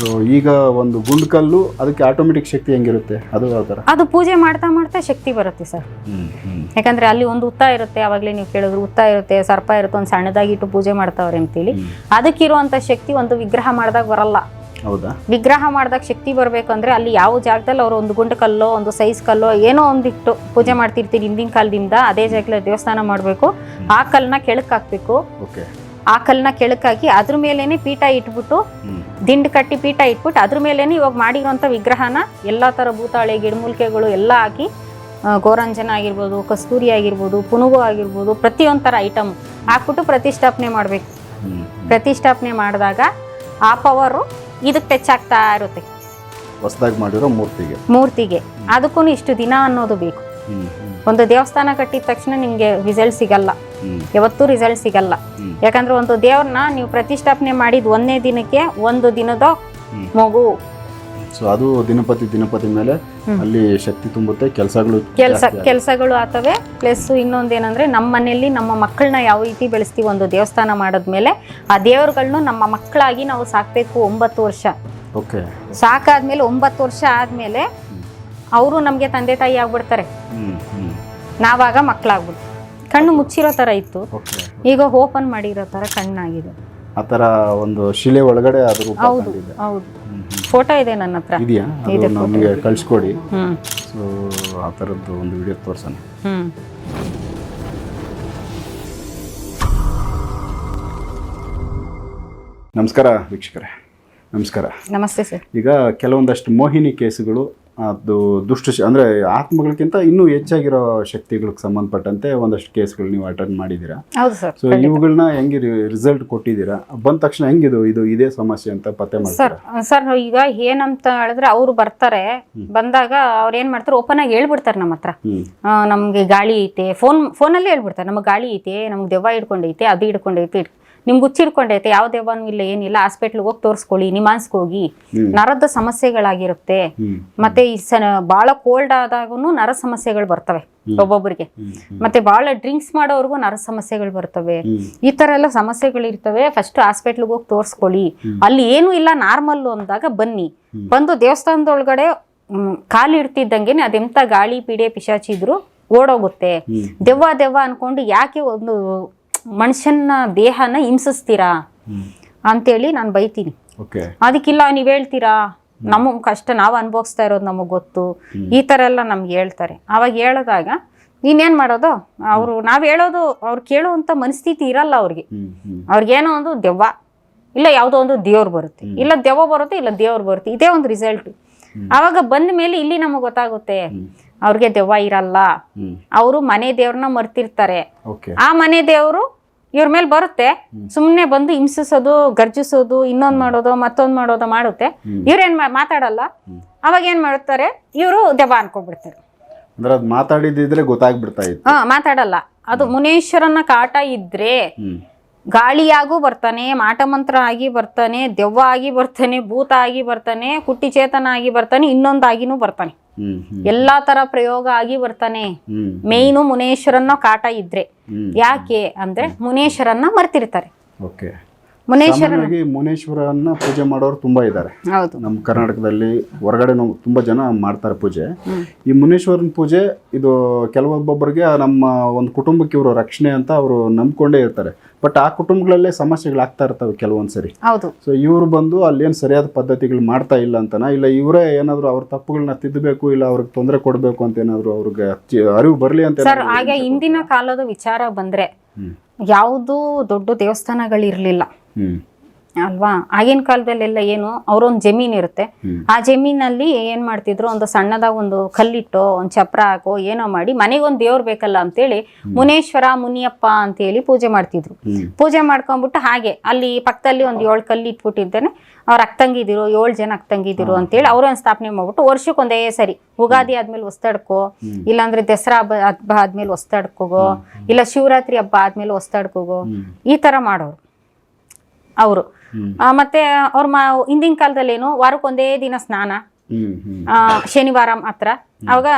So ಈಗ ಒಂದು ಗುಂಡ್ಕಲ್ಲು ಅದಕ್ಕೆ ಆಟೋಮೆಟಿಕ್ ಶಕ್ತಿ ಹೆಂಗಿರುತ್ತೆ? ಅದು ಯಾವ ಥರ? ಅದು ಪೂಜೆ ಮಾಡ್ತಾ ಮಾಡ್ತಾ ಶಕ್ತಿ ಬರುತ್ತೆ ಸರ್. ಯಾಕಂದ್ರೆ ಅಲ್ಲಿ ಒಂದು ಉತ್ತ ಇರುತ್ತೆ ಅವಾಗಲೇ ನೀವು ಕೇಳಿದ್ರು ಉತ್ತ ಇರುತ್ತೆ ಸರ್ಪ ಇರುತ್ತೆ ಒಂದು ಸಣ್ಣದಾಗಿ ಇಟ್ಟು ಪೂಜೆ ಮಾಡ್ತಾವ್ರೆ ಅಂತೇಳಿ. ಅದಕ್ಕಿರುವಂತ ಶಕ್ತಿ ಒಂದು ವಿಗ್ರಹ ಮಾಡಿದಾಗ ಬರಲ್ಲ. ಹೌದಾ? ವಿಗ್ರಹ ಮಾಡಿದಾಗ ಶಕ್ತಿ ಬರಬೇಕು ಅಂದ್ರೆ ಅಲ್ಲಿ ಯಾವ ಜಾಗದಲ್ಲಿ ಅವರು ಒಂದು ಗುಂಡು ಕಲ್ಲೋ ಒಂದು ಸೈಜ್ ಕಲ್ಲೋ ಏನೋ ಒಂದಿಟ್ಟು ಪೂಜೆ ಮಾಡ್ತಿರ್ತೀರಿ ಹಿಂದಿನ ಕಾಲದಿಂದ ಅದೇ ಜಾಗದಲ್ಲಿ ದೇವಸ್ಥಾನ ಮಾಡಬೇಕು. ಆ ಕಲ್ಲನ್ನ ಕೆಳಕ್ ಹಾಕ್ಬೇಕು. ಆ ಕಲ್ಲನ್ನ ಕೆಳಕಾಕಿ ಅದ್ರ ಮೇಲೇನೆ ಪೀಠ ಇಟ್ಬಿಟ್ಟು ದಿಂಡ್ ಕಟ್ಟಿ ಪೀಠ ಇಟ್ಬಿಟ್ಟು ಅದ್ರ ಮೇಲೇನೆ ಇವಾಗ ಮಾಡಿರೋಂಥ ವಿಗ್ರಹನ ಎಲ್ಲ ಥರ ಭೂತಾಳೆ ಗಿಡಮೂಲಿಕೆಗಳು ಎಲ್ಲ ಹಾಕಿ ಗೋರಂಜನ ಆಗಿರ್ಬೋದು ಕಸ್ತೂರಿ ಆಗಿರ್ಬೋದು ಪುನುಗು ಆಗಿರ್ಬೋದು ಪ್ರತಿಯೊಂದು ಥರ ಐಟಮ್ ಹಾಕ್ಬಿಟ್ಟು ಪ್ರತಿಷ್ಠಾಪನೆ ಮಾಡಬೇಕು. ಪ್ರತಿಷ್ಠಾಪನೆ ಮಾಡಿದಾಗ ಆ ಪವರು ಇದಕ್ಕೆ ಟಚ್ ಆಗ್ತಾ ಇರುತ್ತೆ. ಹೊಸದಾಗಿ ಮಾಡಿರೋ ಮೂರ್ತಿಗೆ. ಮೂರ್ತಿಗೆ. ಅದಕ್ಕೂ ಇಷ್ಟು ದಿನ ಅನ್ನೋದು ಬೇಕು. ಒಂದು ದೇವಸ್ಥಾನ ಕಟ್ಟಿದ ತಕ್ಷಣ ನಿಮಗೆ ರಿಸಲ್ಟ್ ಸಿಗಲ್ಲ. ಯಾವತ್ತೂ ರಿಸಲ್ಟ್ ಸಿಗಲ್ಲ. ಯಾಕಂದ್ರೆ ಒಂದು ದೇವ್ರನ್ನ ನೀವು ಪ್ರತಿಷ್ಠಾಪನೆ ಮಾಡಿದ ಒಂದನೇ ದಿನಕ್ಕೆ ಒಂದು ದಿನದ ಮಗು. ಸೊ ಅದು ದಿನಪತಿ ದಿನಪತಿ ಮೇಲೆ ಅಲ್ಲಿ ಶಕ್ತಿ ತುಂಬುತ್ತೆ ಕೆಲಸಗಳು ಕೆಲಸ ಕೆಲಸಗಳು ಆತವೆ ಪ್ಲಸ್ ಇನ್ನೊಂದೇನಂದ್ರೆ ನಮ್ಮ ಮನೆಯಲ್ಲಿ ನಮ್ಮ ಮಕ್ಕಳನ್ನ ಯಾವ ರೀತಿ ಬೆಳೆಸ್ತೀವಿ ಒಂದು ದೇವಸ್ಥಾನ ಮಾಡಿದ್ಮೇಲೆ ಆ ದೇವರುಗಳನ್ನ ನಮ್ಮ ಮಕ್ಕಳಾಗಿ ನಾವು ಸಾಕಬೇಕು ಒಂಬತ್ತು ವರ್ಷ. ಓಕೆ ಸಾಕಾದ್ಮೇಲೆ ಒಂಬತ್ತು ವರ್ಷ ಆದ್ಮೇಲೆ ಅವರು ನಮಗೆ ತಂದೆ ತಾಯಿ ಆಗ್ಬಿಡ್ತಾರೆ. ನಾವಾಗ ಮಕ್ಕಳಾಗ್ಬಿಡ್ತು ಕಣ್ಣು ಮುಚ್ಚಿರೋ ಥರ ಇತ್ತು. ಓಕೆ ಈಗ ಓಪನ್ ಮಾಡಿರೋ ಥರ ಕಣ್ಣಾಗಿದೆ. ಆ ಥರ ಒಂದು ಶಿಲೆ ಒಳಗಡೆ ಅದು ರೂಪ ಹೌದು ಕಂಡಿದೆ ಹೌದು. ಫೋಟೋ ಇದೆ ನನ್ನ ಹತ್ರ. ಇದೆಯಾ? ಇದೆ ಅದು ನಮಗೆ ಕಳಿಸ್ಕೊಡಿ. ಹ್ಮ್. ಸೊ ಆ ಥರದ್ದು ಒಂದು ವಿಡಿಯೋ ತೋರ್ಸೋಣ. ನಮಸ್ಕಾರ ವೀಕ್ಷಕರೇ. ನಮಸ್ಕಾರ. ನಮಸ್ತೆ ಸರ್. ಈಗ ಕೆಲವೊಂದಷ್ಟು ಮೋಹಿನಿ ಕೇಸುಗಳು ಅದು ದುಷ್ಟ ಅಂದರೆ ಆತ್ಮಗಳಿಗಿಂತ ಇನ್ನೂ ಹೆಚ್ಚಾಗಿರೋ ಶಕ್ತಿಗಳಿಗೆ ಸಂಬಂಧಪಟ್ಟಂತೆ ಒಂದಷ್ಟು ಕೇಸ್ಗಳು ನೀವು ಅಟೆಂಡ್ ಮಾಡಿದ್ದೀರಾ? ಹೌದು ಸರ್ ಸೊ ಇವುಗಳನ್ನ ಹೆಂಗೆ ರಿಸಲ್ಟ್ ಕೊಟ್ಟಿದ್ದೀರಾ? ಬಂದ ತಕ್ಷಣ ಹೆಂಗಿದು ಇದು ಇದೇ ಸಮಸ್ಯೆ ಅಂತ ಪತ್ತೆ ಸರ್ ಮಾಡ್ತೀರಾ? ಸರ್ ಈಗ ಏನಂತ ಹೇಳಿದ್ರೆ ಅವ್ರು ಬರ್ತಾರೆ ಬಂದಾಗ ಅವ್ರು ಏನು ಮಾಡ್ತಾರೆ ಓಪನ್ ಆಗಿ ಹೇಳ್ಬಿಡ್ತಾರೆ ನಮ್ಮ ಹತ್ರ. ನಮ್ಗೆ ಗಾಳಿ ಐತೆ ಫೋನ್ ಫೋನಲ್ಲೇ ಹೇಳ್ಬಿಡ್ತಾರೆ ನಮಗೆ ಗಾಳಿ ಐತೆ ನಮ್ಗೆ ದೆವ್ವ ಹಿಡ್ಕೊಂಡೈತೆ ಅದು ಹಿಡ್ಕೊಂಡೈತೆ ನಿಮ್ಗೆ ಹುಚ್ಚಿಡ್ಕೊಂಡೈತೆ ಯಾವ ದೇವನೂ ಇಲ್ಲ ಏನಿಲ್ಲ ಹಾಸ್ಪಿಟ್ಲ್ಗೆ ಹೋಗಿ ತೋರಿಸ್ಕೊಳ್ಳಿ ನಿಮಾನ್ಸ್ಗೆ ಹೋಗಿ. ನರದ ಸಮಸ್ಯೆಗಳಾಗಿರುತ್ತೆ. ಮತ್ತೆ ಈ ಸ ಭಾಳ ಕೋಲ್ಡ್ ಆದಾಗೂ ನರ ಸಮಸ್ಯೆಗಳು ಬರ್ತವೆ ಒಬ್ಬೊಬ್ಬರಿಗೆ ಮತ್ತೆ ಭಾಳ ಡ್ರಿಂಕ್ಸ್ ಮಾಡೋರ್ಗೂ ನರ ಸಮಸ್ಯೆಗಳು ಬರ್ತವೆ. ಈ ತರ ಎಲ್ಲ ಸಮಸ್ಯೆಗಳಿರ್ತವೆ ಫಸ್ಟ್ ಹಾಸ್ಪಿಟ್ಲ್ಗೆ ಹೋಗಿ ತೋರಿಸ್ಕೊಳ್ಳಿ. ಅಲ್ಲಿ ಏನೂ ಇಲ್ಲ ನಾರ್ಮಲ್ ಅಂದಾಗ ಬನ್ನಿ. ಬಂದು ದೇವಸ್ಥಾನದೊಳಗಡೆ ಕಾಲು ಇಡ್ತಿದ್ದಂಗೆನೆ ಅದೆಂತ ಗಾಳಿ ಪೀಡೆ ಪಿಶಾಚಿದ್ರು ಓಡೋಗುತ್ತೆ. ದೆವ್ವ ದೆವ್ವ ಅನ್ಕೊಂಡು ಯಾಕೆ ಒಂದು ಮನುಷ್ಯನ ದೇಹನ ಹಿಂಸಿಸ್ತೀರಾ? ಅಂತ ಅಂತೇಳಿ ನಾನು ಬೈತೀನಿ. ಅದಕ್ಕಿಲ್ಲ ನೀವು ಹೇಳ್ತೀರಾ? ನಮಗ್ ಕಷ್ಟ ನಾವು ಅನುಭವಿಸ್ತಾ ಇರೋದು ನಮಗ್ ಗೊತ್ತು. ಈ ತರ ಎಲ್ಲ ನಮ್ಗೆ ಹೇಳ್ತಾರೆ. ಅವಾಗ ಹೇಳಿದಾಗ ನೀನೇನ್ ಮಾಡೋದು? ಅವರು ನಾವ್ ಹೇಳೋದು ಅವ್ರು ಕೇಳುವಂತ ಮನಸ್ಥಿತಿ ಇರಲ್ಲ ಅವ್ರಿಗೆ. ಅವ್ರಿಗೇನೋ ಒಂದು ದೆವ್ವ. ಇಲ್ಲ ಯಾವುದೋ ಒಂದು ದೇವ್ರು ಬರುತ್ತೆ. ಇಲ್ಲ ದೆವ್ವ ಬರುತ್ತೆ ಇಲ್ಲ ದೇವ್ರು ಬರುತ್ತೆ. ಇದೇ ಒಂದು ರಿಸಲ್ಟ್ ಅವಾಗ ಬಂದ ಮೇಲೆ ಇಲ್ಲಿ ನಮಗೆ ಗೊತ್ತಾಗುತ್ತೆ. ಅವ್ರಿಗೆ ದೆವ್ವ ಇರಲ್ಲ. ಅವರು ಮನೆ ದೇವ್ರನ್ನ ಮರ್ತಿರ್ತಾರೆ. ಆ ಮನೆ ದೇವರು ಇವ್ರ ಮೇಲೆ ಬರುತ್ತೆ. ಸುಮ್ಮನೆ ಬಂದು ಹಿಂಸಿಸೋದು ಗರ್ಜಿಸೋದು ಇನ್ನೊಂದ್ ಮಾಡೋದು ಮತ್ತೊಂದ್ ಮಾಡೋದು ಮಾಡುತ್ತೆ. ಇವ್ರೇನ್ ಮಾತಾಡಲ್ಲ. ಅವಾಗ ಏನ್ ಮಾಡ್ತಾರೆ? ಇವರು ದೆವ್ವ ಅನ್ಕೊಂಡ್ಬಿಡ್ತಾರೆ. ಅಂದ್ರೆ ಅದು ಮಾತಾಡಿದ್ರೆ ಗೊತ್ತಾಗ್ಬಿಡ್ತಾ ಇತ್ತು. ಹಾ ಮಾತಾಡಲ್ಲ. ಅದು ಮುನೇಶ್ವರನ ಕಾಟ ಇದ್ರೆ ಗಾಳಿಯಾಗೂ ಬರ್ತಾನೆ ಮಾಟಮಂತ್ರ ಆಗಿ ಬರ್ತಾನೆ ದೆವ್ವ ಆಗಿ ಬರ್ತಾನೆ ಭೂತ ಆಗಿ ಬರ್ತಾನೆ ಕುಟ್ಟಿಚೇತನ ಆಗಿ ಬರ್ತಾನೆ ಇನ್ನೊಂದಾಗಿನೂ ಬರ್ತಾನೆ. ಎಲ್ಲಾ ತರ ಪ್ರಯೋಗ ಆಗಿ ಬರ್ತಾನೆ. ಮೇಯ್ನು ಮುನೇಶ್ವರನ್ನ ಕಾಟ ಇದ್ರೆ. ಯಾಕೆ ಅಂದ್ರೆ ಮುನೇಶ್ವರನ್ನ ಮರ್ತಿರ್ತಾರೆ. ಓಕೆ. ಮುನೇಶ್ವರ ಸಾಮಾನ್ಯವಾಗಿ ಮುನೇಶ್ವರನ್ನ ಪೂಜೆ ಮಾಡೋರು ತುಂಬಾ ಇದ್ದಾರೆ. ನಮ್ಮ ಕರ್ನಾಟಕದಲ್ಲಿ ಹೊರಗಡೆ ತುಂಬಾ ಜನ ಮಾಡ್ತಾರೆ ಪೂಜೆ. ಈ ಮುನೇಶ್ವರನ ಪೂಜೆ ಇದು ಕೆಲವೊಬ್ಬೊಬ್ಬರಿಗೆ ನಮ್ಮ ಒಂದು ಕುಟುಂಬಕ್ಕೆ ಇವರು ರಕ್ಷಣೆ ಅಂತ ಅವರು ನಂಬ್ಕೊಂಡೇ ಇರ್ತಾರೆ. ಬಟ್ ಆ ಕುಟುಂಬಗಳಲ್ಲೇ ಸಮಸ್ಯೆಗಳಾಗ್ತಾ ಇರ್ತವೆ ಕೆಲವೊಂದ್ಸರಿ ಹೌದು. ಸೊ ಇವರು ಬಂದು ಅಲ್ಲೇನು ಸರಿಯಾದ ಪದ್ಧತಿಗಳು ಮಾಡ್ತಾ ಇಲ್ಲ ಅಂತನಾ? ಇಲ್ಲ ಇವರೇ ಏನಾದ್ರು ಅವ್ರ ತಪ್ಪುಗಳನ್ನ ತಿದ್ದಬೇಕು ಇಲ್ಲ ಅವ್ರಿಗೆ ತೊಂದರೆ ಕೊಡಬೇಕು ಅಂತ ಏನಾದ್ರು ಅವ್ರಿಗೆ ಅರಿವು ಬರಲಿ ಅಂತ ಸರ್ ಹಾಗೆ ಹಿಂದಿನ ಕಾಲದ ವಿಚಾರ ಬಂದ್ರೆ ಯಾವುದು ಯಾವುದೂ ದೊಡ್ಡ ದೇವಸ್ಥಾನಗಳಿರ್ಲಿಲ್ಲ. ಹ್ಮ್. ಅಲ್ವಾ? ಆಗಿನ ಕಾಲದಲ್ಲೆಲ್ಲ ಏನು ಅವ್ರೊಂದು ಜಮೀನ್ ಇರುತ್ತೆ. ಆ ಜಮೀನಲ್ಲಿ ಏನ್ ಮಾಡ್ತಿದ್ರು ಒಂದು ಸಣ್ಣದಾಗ ಒಂದು ಕಲ್ಲಿಟ್ಟು ಒಂದು ಚಪ್ರ ಹಾಕೋ ಏನೋ ಮಾಡಿ ಮನೆಗೊಂದು ದೇವ್ರು ಬೇಕಲ್ಲ ಅಂತೇಳಿ ಮುನೇಶ್ವರ ಮುನಿಯಪ್ಪ ಅಂತೇಳಿ ಪೂಜೆ ಮಾಡ್ತಿದ್ರು. ಪೂಜೆ ಮಾಡ್ಕೊಂಡ್ಬಿಟ್ಟು ಹಾಗೆ ಅಲ್ಲಿ ಪಕ್ಕದಲ್ಲಿ ಒಂದು ಏಳು ಕಲ್ಲು ಇಟ್ಬಿಟ್ಟಿದ್ದೇನೆ ಅವ್ರ ಅಕ್ತಂಗಿದಿರು ಏಳು ಜನ ಅಕ್ಕಂಗಿದಿರು ಅಂತೇಳಿ ಅವರು ಒಂದು ಸ್ಥಾಪನೆ ಮಾಡ್ಬಿಟ್ಟು ವರ್ಷಕ್ಕೆ ಒಂದೇ ಸರಿ ಉಗಾದಿ ಆದ್ಮೇಲೆ ಹೊಸ್ತಾಡ್ಕೋ ಇಲ್ಲಾಂದ್ರೆ ದಸರಾ ಹಬ್ಬ ಹಬ್ಬ ಆದ್ಮೇಲೆ ಹೊಸ್ತಾಡ್ಕೋಗೋ ಇಲ್ಲ ಶಿವರಾತ್ರಿ ಹಬ್ಬ ಆದ್ಮೇಲೆ ಹೊಸ್ತಾಡ್ಕೋಗೋ ಈ ತರ ಮಾಡೋರು. ಅವರು. ಮತ್ತೆ ಅವ್ರ ಹಿಂದಿನ ಕಾಲದಲ್ಲಿ ಏನು ವಾರಕ್ಕೊಂದೇ ದಿನ ಸ್ನಾನ. ಶನಿವಾರ ಮಾತ್ರ. ಅವಾಗ